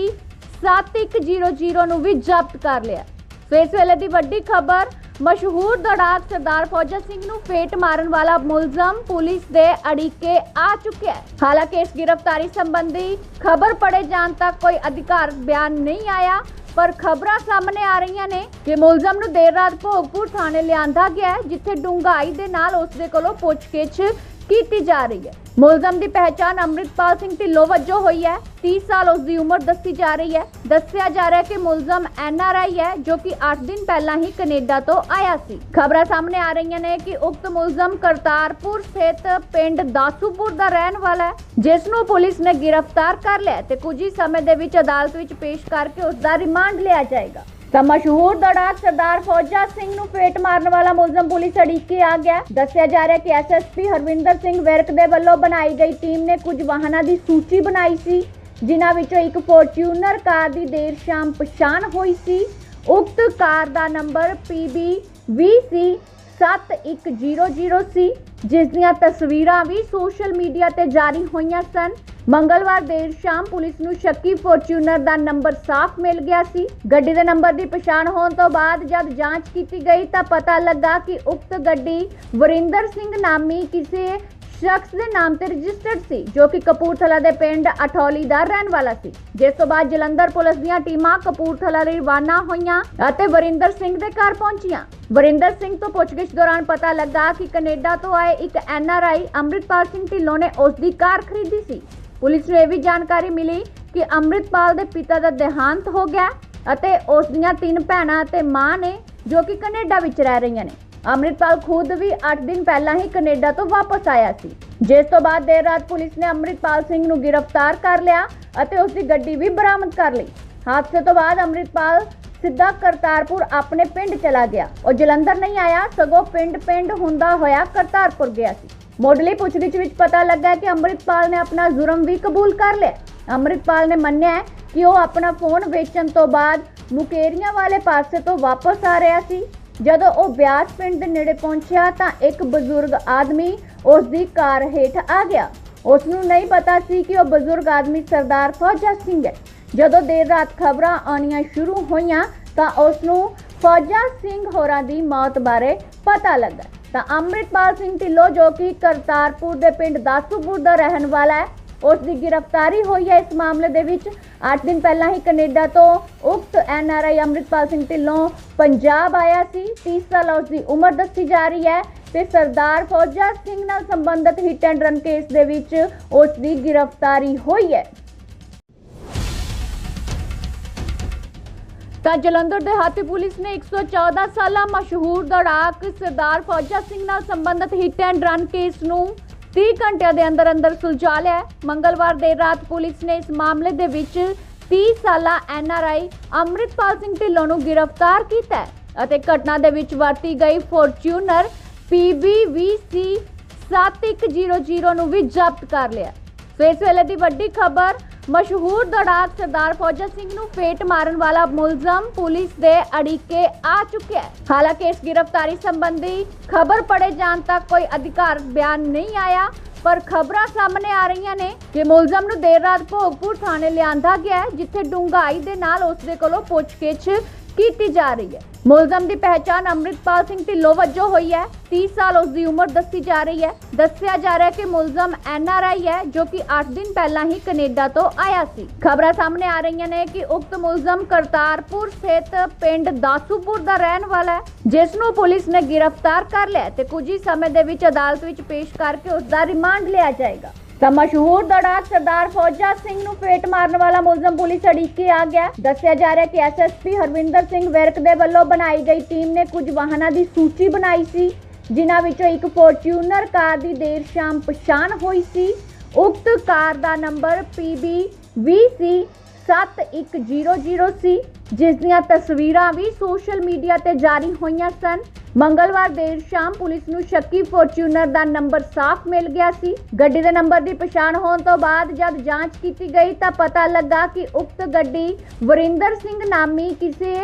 7100 ਨੂੰ ਵੀ ਜ਼ਬਤ ਕਰ ਲਿਆ ਸੋ ਇਸ ਵੇਲੇ ਦੀ ਵੱਡੀ ਖਬਰ ਮਸ਼ਹੂਰ ਦੌੜਾਕ ਸਰਦਾਰ ਫੌਜਾ ਸਿੰਘ ਨੂੰ ਫੇਟ ਮਾਰਨ ਵਾਲਾ ਮੁਲਜ਼ਮ ਪੁਲਿਸ ਦੇ ਅੜਿੱਕੇ ਆ ਚੁੱਕਿਆ ਹੈ। ਹਾਲਾਂਕਿ ਇਸ ਗ੍ਰਿਫਤਾਰੀ ਸੰਬੰਧੀ ਖਬਰ ਪੜੇ ਜਾਣ ਤੱਕ ਕੋਈ ਅਧਿਕਾਰ ਬਿਆਨ ਨਹੀਂ ਆਇਆ, ਪਰ ਖਬਰਾਂ ਸਾਹਮਣੇ ਆ ਰਹੀਆਂ ਨੇ ਕਿ ਮੁਲਜ਼ਮ ਨੂੰ ਦੇਰ ਰਾਤ ਭੋਗਪੁਰ ਥਾਣੇ ਲਿਆਂਦਾ ਗਿਆ ਜਿੱਥੇ ਡੂੰਘਾਈ ਦੇ ਨਾਲ ਉਸ ਦੇ ਕੋਲੋਂ ਪੁੱਛਗਿੱਛ ਕੀਤੀ ਜਾ ਰਹੀ ਹੈ। ਮੁਲਜ਼ਮ ਦੀ ਪਹਿਚਾਣ ਅੰਮ੍ਰਿਤਪਾਲ ਸਿੰਘ ਢਿੱਲੋਂ ਵਜੋਂ ਹੋਈ ਹੈ। 30 ਸਾਲ ਉਸ ਦੀ ਉਮਰ ਦੱਸੀ ਜਾ ਰਹੀ ਹੈ। ਦੱਸਿਆ ਜਾ ਰਿਹਾ ਹੈ ਕਿ ਮੁਲਜ਼ਮ ਐਨਆਰਆਈ ਹੈ, ਜੋ ਕਿ 8 ਦਿਨ ਪਹਿਲਾਂ ਹੀ ਕੈਨੇਡਾ ਤੋਂ ਆਇਆ ਸੀ। ਖਬਰਾਂ ਸਾਹਮਣੇ ਆ ਰਹੀਆਂ ਨੇ ਕਿ ਉਕਤ ਮੁਲਜ਼ਮ ਕਰਤਾਰਪੁਰ ਸਥਿਤ ਪਿੰਡ ਦਾਸੂਪੁਰ ਦਾ ਰਹਿਣ ਵਾਲਾ ਹੈ, ਜਿਸ ਨੂੰ ਪੁਲਿਸ ਨੇ ਗ੍ਰਿਫਤਾਰ ਕਰ ਲਿਆ ਤੇ ਕੁਝ ਹੀ ਸਮੇਂ ਦੇ ਵਿੱਚ ਅਦਾਲਤ ਵਿੱਚ ਪੇਸ਼ ਕਰਕੇ ਉਸ ਦਾ ਰਿਮਾਂਡ ਲਿਆ ਜਾਏਗਾ। ਤਾਂ ਮਸ਼ਹੂਰ ਦੌੜਾਕ ਸਰਦਾਰ ਫੌਜਾ ਸਿੰਘ ਨੂੰ ਫੇਟ ਮਾਰਨ ਵਾਲਾ ਮੁਲਜ਼ਮ ਪੁਲਿਸ ਅੜਿੱਕੇ ਆ ਗਿਆ। ਦੱਸਿਆ ਜਾ ਰਿਹਾ ਕਿ ਐਸਐਸਪੀ ਹਰਵਿੰਦਰ ਸਿੰਘ ਵਿਰਕ ਦੇ ਵੱਲੋਂ ਬਣਾਈ ਗਈ ਟੀਮ ਨੇ ਕੁਝ ਵਾਹਨਾਂ ਦੀ ਸੂਚੀ ਬਣਾਈ ਸੀ, ਜਿਨ੍ਹਾਂ ਵਿੱਚੋਂ ਇੱਕ ਫੋਰਚੂਨਰ ਕਾਰ ਦੀ ਦੇਰ ਸ਼ਾਮ ਪਛਾਣ ਹੋਈ ਸੀ। ਉਕਤ ਕਾਰ ਦਾ ਨੰਬਰ PB 20C 7100 ਸੀ। ਜਿਸ ਦੀਆਂ ਤਸਵੀਰਾਂ ਵੀ ਸੋਸ਼ਲ ਮੀਡੀਆ ਤੇ ਜਾਰੀ ਹੋਈਆਂ ਸਨ। ਮੰਗਲਵਾਰ ਦੇਰ ਸ਼ਾਮ ਪੁਲਿਸ ਨੂੰ ਸ਼ੱਕੀ ਫੋਰਚੂਨਰ ਦਾ ਨੰਬਰ ਸਾਫ਼ ਮਿਲ ਗਿਆ ਸੀ। ਗੱਡੀ ਦੇ ਨੰਬਰ ਦੀ ਪਛਾਣ ਹੋਣ ਤੋਂ ਬਾਅਦ ਜਦ ਜਾਂਚ ਕੀਤੀ ਗਈ ਤਾਂ ਪਤਾ ਲੱਗਾ ਕਿ ਉਕਤ ਗੱਡੀ ਵਰਿੰਦਰ ਸਿੰਘ ਨਾਮੀ ਕਿਸੇ ਸ਼ਖਸ ਦੇ ਨਾਮ ਤੇ ਰਜਿਸਟਰਡ ਸੀ, ਜੋ ਕਿ ਕਪੂਰਥਲਾ ਦੇ ਪਿੰਡ ਅਠੌਲੀ ਦਾ ਰਹਿਣ ਵਾਲਾ ਸੀ। ਜਿਸ ਤੋਂ ਬਾਅਦ ਜਲੰਧਰ ਪੁਲਿਸ ਦੀਆਂ ਟੀਮਾਂ ਕਪੂਰਥਲਾ ਲਈ ਰਵਾਨਾ ਹੋਈਆਂ ਅਤੇ ਵਰਿੰਦਰ ਸਿੰਘ ਦੇ ਘਰ ਪਹੁੰਚੀਆਂ। ਵਰਿੰਦਰ ਸਿੰਘ ਤੋਂ ਪੁੱਛਗਿੱਛ ਦੌਰਾਨ ਪਤਾ ਲੱਗਾ ਕਿ ਕੈਨੇਡਾ ਤੋਂ ਆਏ ਇੱਕ ਐਨਆਰਆਈ ਅੰਮ੍ਰਿਤਪਾਲ ਸਿੰਘ ਢਿੱਲੋਂ ਨੇ ਉਸ ਦੀ ਕਾਰ ਖਰੀਦੀ ਸੀ। ਪੁਲਿਸ ਨੂੰ ਇਹ ਵੀ ਜਾਣਕਾਰੀ ਮਿਲੀ ਕਿ ਅੰਮ੍ਰਿਤਪਾਲ ਦੇ ਪਿਤਾ ਦਾ ਦੇਹਾਂਤ ਹੋ ਗਿਆ ਅਤੇ ਉਸ ਦੀਆਂ ਤਿੰਨ ਭੈਣਾਂ ਅਤੇ ਮਾਂ ਨੇ ਜੋ ਕਿ ਕੈਨੇਡਾ ਵਿੱਚ ਰਹਿ ਰਹੀਆਂ ਨੇ। ਅੰਮ੍ਰਿਤਪਾਲ ਖੁਦ ਵੀ 8 ਦਿਨ ਪਹਿਲਾਂ ਹੀ ਕੈਨੇਡਾ ਤੋਂ ਵਾਪਸ ਆਇਆ ਸੀ। ਜਿਸ ਤੋਂ ਬਾਅਦ ਦੇਰ ਰਾਤ ਪੁਲਿਸ ਨੇ ਅੰਮ੍ਰਿਤਪਾਲ ਸਿੰਘ ਨੂੰ ਗ੍ਰਿਫਤਾਰ ਕਰ ਲਿਆ ਅਤੇ ਉਸ ਦੀ ਗੱਡੀ ਵੀ ਬਰਾਮਦ ਕਰ ਲਈ। ਹਾਦਸੇ ਤੋਂ ਬਾਅਦ ਅੰਮ੍ਰਿਤਪਾਲ ਸਿੱਧਾ ਕਰਤਾਰਪੁਰ ਆਪਣੇ ਪਿੰਡ ਚਲਾ ਗਿਆ। ਉਹ ਜਲੰਧਰ ਨਹੀਂ ਆਇਆ, ਸਗੋਂ ਪਿੰਡ-ਪਿੰਡ ਹੁੰਦਾ ਹੋਇਆ ਕਰਤਾਰਪੁਰ ਗਿਆ ਸੀ। ਮੋਢਲੀ ਪੁੱਛਗਿੱਛ ਵਿੱਚ ਪਤਾ ਲੱਗਾ ਕਿ ਅੰਮ੍ਰਿਤਪਾਲ ਨੇ ਆਪਣਾ ਜੁਰਮ ਵੀ ਕਬੂਲ ਕਰ ਲਿਆ। ਅੰਮ੍ਰਿਤਪਾਲ ਨੇ ਮੰਨਿਆ ਕਿ ਉਹ ਆਪਣਾ ਫੋਨ ਵੇਚਣ ਤੋਂ ਬਾਅਦ ਮੁਕੇਰੀਆਂ ਵਾਲੇ ਪਾਸੇ ਤੋਂ ਵਾਪਸ ਆ ਰਿਹਾ ਸੀ। ਜਦੋਂ ਉਹ ਬਿਆਸ ਪਿੰਡ ਦੇ ਨੇੜੇ ਪਹੁੰਚਿਆ ਤਾਂ ਇੱਕ ਬਜ਼ੁਰਗ ਆਦਮੀ ਉਸ ਦੀ ਕਾਰ ਹੇਠ ਆ ਗਿਆ। ਉਸ ਨੂੰ ਨਹੀਂ ਪਤਾ ਸੀ ਕਿ ਉਹ ਬਜ਼ੁਰਗ ਆਦਮੀ ਸਰਦਾਰ ਫੌਜਾ ਸਿੰਘ ਹੈ। ਜਦੋਂ ਦੇਰ ਰਾਤ ਖਬਰਾਂ ਆਉਣੀਆਂ ਸ਼ੁਰੂ ਹੋਈਆਂ ਤਾਂ ਉਸ ਨੂੰ ਫੌਜਾ ਸਿੰਘ ਹੋਰਾਂ ਦੀ ਮੌਤ ਬਾਰੇ ਪਤਾ ਲੱਗਾ। ਤਾਂ ਅੰਮ੍ਰਿਤਪਾਲ ਸਿੰਘ ਢਿੱਲੋਂ ਜੋ ਕਿ ਕਰਤਾਰਪੁਰ ਦੇ ਪਿੰਡ ਦਾਸੂਪੁਰ ਦਾ ਰਹਿਣ ਵਾਲਾ ਹੈ ਉਸ ਦੀ ਗ੍ਰਿਫਤਾਰੀ ਹੋਈ ਹੈ ਇਸ ਮਾਮਲੇ ਦੇ ਵਿੱਚ। 8 ਦਿਨ ਪਹਿਲਾਂ ਹੀ ਕੈਨੇਡਾ ਤੋਂ ਉਕਤ ਐਨਆਰਆਈ ਅੰਮ੍ਰਿਤਪਾਲ ਸਿੰਘ ਢਿੱਲੋਂ ਪੰਜਾਬ ਆਇਆ ਸੀ। 30 ਸਾਲ ਉਸ ਦੀ ਉਮਰ ਦੱਸੀ ਜਾ ਰਹੀ ਹੈ ਤੇ ਸਰਦਾਰ ਫੌਜਾ ਸਿੰਘ ਨਾਲ ਸੰਬੰਧਿਤ ਹਿੱਟ ਐਂਡ ਰਨ ਕੇਸ ਦੇ ਵਿੱਚ ਉਸ ਦੀ ਗ੍ਰਿਫਤਾਰੀ ਹੋਈ ਹੈ। ਤਾਂ ਜਲੰਧਰ ਦੇਹਾਤੀ ਪੁਲਿਸ ਨੇ 114 ਸਾਲਾ ਮਸ਼ਹੂਰ ਦੌੜਾਕ ਸਰਦਾਰ ਫੌਜਾ ਸਿੰਘ ਨਾਲ ਸੰਬੰਧਿਤ ਹਿੱਟ ਐਂਡ ਰਨ ਕੇਸ ਨੂੰ 30 ਘੰਟਿਆਂ ਦੇ ਅੰਦਰ ਅੰਦਰ ਸੁਲਝਾ ਲਿਆ ਮੰਗਲਵਾਰ ਦੇਰ ਰਾਤ ਪੁਲਿਸ ਨੇ ਇਸ ਮਾਮਲੇ ਦੇ ਵਿੱਚ 30 ਸਾਲਾ ਐਨਆਰਆਈ ਅੰਮ੍ਰਿਤਪਾਲ ਸਿੰਘ ਢਿੱਲੋਂ ਨੂੰ ਗ੍ਰਿਫਤਾਰ ਕੀਤਾ ਅਤੇ ਘਟਨਾ ਦੇ ਵਿੱਚ ਵਰਤੀ ਗਈ ਫੋਰਚੂਨਰ PB20C 7100 ਨੂੰ ਵੀ ਜ਼ਬਤ ਕਰ ਲਿਆ ਸੋ ਇਸ ਵੇਲੇ ਦੀ ਵੱਡੀ ਖਬਰ, ਮਸ਼ਹੂਰ ਦੌੜਾਕ ਸਰਦਾਰ ਫੌਜਾ ਸਿੰਘ ਨੂੰ ਫੇਟ ਮਾਰਨ ਵਾਲਾ ਮੁਲਜ਼ਮ ਪੁਲਿਸ ਦੇ ਅੜਿੱਕੇ ਆ ਚੁੱਕਿਆ ਹੈ। ਹਾਲਾਂਕਿ ਇਸ ਗ੍ਰਿਫਤਾਰੀ ਸੰਬੰਧੀ ਖਬਰ ਪੜੇ ਜਾਣ ਤੱਕ ਕੋਈ ਅਧਿਕਾਰਤ ਬਿਆਨ ਨਹੀਂ ਆਇਆ, ਪਰ ਖਬਰਾਂ ਸਾਹਮਣੇ ਆ ਰਹੀਆਂ ਨੇ ਕਿ ਮੁਲਜ਼ਮ ਨੂੰ ਦੇਰ ਰਾਤ ਭੋਗਪੁਰ ਥਾਣੇ ਲਿਆਂਦਾ ਗਿਆ ਹੈ, ਜਿੱਥੇ ਡੂੰਘਾਈ ਦੇ ਨਾਲ ਉਸ ਦੇ ਕੋਲੋਂ ਪੁੱਛਗਿੱਛ ਕੀਤੀ ਜਾ ਰਹੀ ਹੈ। ਮੁਲਜ਼ਮ ਦੀ ਪਹਿਚਾਣ ਅੰਮ੍ਰਿਤਪਾਲ ਸਿੰਘ ਢਿੱਲੋਂ ਵਜੋਂ ਹੋਈ ਹੈ। 30 ਸਾਲ ਉਸ ਦੀ ਉਮਰ ਦੱਸੀ ਜਾ ਰਹੀ ਹੈ। ਦੱਸਿਆ ਜਾ ਰਿਹਾ ਹੈ ਕਿ ਮੁਲਜ਼ਮ ਐਨਆਰਆਈ ਹੈ, ਜੋ ਕਿ 8 ਦਿਨ ਪਹਿਲਾਂ ਹੀ ਕੈਨੇਡਾ ਤੋਂ ਆਇਆ ਸੀ। ਖਬਰਾਂ ਸਾਹਮਣੇ ਆ ਰਹੀਆਂ ਨੇ ਕਿ ਉਕਤ ਮੁਲਜ਼ਮ ਕਰਤਾਰਪੁਰ ਸਥਿਤ ਪਿੰਡ ਦਾਸੂਪੁਰ ਦਾ ਰਹਿਣ ਵਾਲਾ ਹੈ, ਜਿਸ ਨੂੰ ਪੁਲਿਸ ਨੇ ਗ੍ਰਿਫਤਾਰ ਕਰ ਲਿਆ ਤੇ ਕੁਝ ਹੀ ਸਮੇਂ ਦੇ ਵਿੱਚ ਅਦਾਲਤ ਵਿੱਚ ਪੇਸ਼ ਕਰਕੇ ਉਸ ਦਾ ਰਿਮਾਂਡ ਲਿਆ ਜਾਏਗਾ। ਤਾਂ ਮਸ਼ਹੂਰ ਦੌੜਾਕ ਸਰਦਾਰ ਫੌਜਾ ਸਿੰਘ ਨੂੰ ਫੇਟ ਮਾਰਨ ਵਾਲਾ ਮੁਲਜ਼ਮ ਪੁਲਿਸ ਅੜਿੱਕੇ ਆ ਗਿਆ। ਦੱਸਿਆ ਜਾ ਰਿਹਾ ਕਿ ਐਸਐਸਪੀ ਹਰਵਿੰਦਰ ਸਿੰਘ ਵਿਰਕ ਦੇ ਵੱਲੋਂ ਬਣਾਈ ਗਈ ਟੀਮ ਨੇ ਕੁਝ ਵਾਹਨਾਂ ਦੀ ਸੂਚੀ ਬਣਾਈ ਸੀ, ਜਿਨ੍ਹਾਂ ਵਿੱਚੋਂ ਇੱਕ ਫੋਰਚੂਨਰ ਕਾਰ ਦੀ ਦੇਰ ਸ਼ਾਮ ਪਛਾਣ ਹੋਈ ਸੀ। ਉਕਤ ਕਾਰ ਦਾ ਨੰਬਰ PB 20C 7100 ਸੀ, ਜਿਸ ਦੀਆਂ ਤਸਵੀਰਾਂ ਵੀ ਸੋਸ਼ਲ ਮੀਡੀਆ ਤੇ ਜਾਰੀ ਹੋਈਆਂ ਸਨ। ਮੰਗਲਵਾਰ ਦੇਰ ਸ਼ਾਮ ਪੁਲਿਸ ਨੂੰ ਸ਼ੱਕੀ ਫੋਰਚੂਨਰ ਦਾ ਨੰਬਰ ਸਾਫ਼ ਮਿਲ ਗਿਆ ਸੀ। ਗੱਡੀ ਦੇ ਨੰਬਰ ਦੀ ਪਛਾਣ ਹੋਣ ਤੋਂ ਬਾਅਦ ਜਦ ਜਾਂਚ ਕੀਤੀ ਗਈ ਤਾਂ ਪਤਾ ਲੱਗਾ ਕਿ ਉਕਤ ਗੱਡੀ ਵਰਿੰਦਰ ਸਿੰਘ ਨਾਮੀ ਕਿਸੇ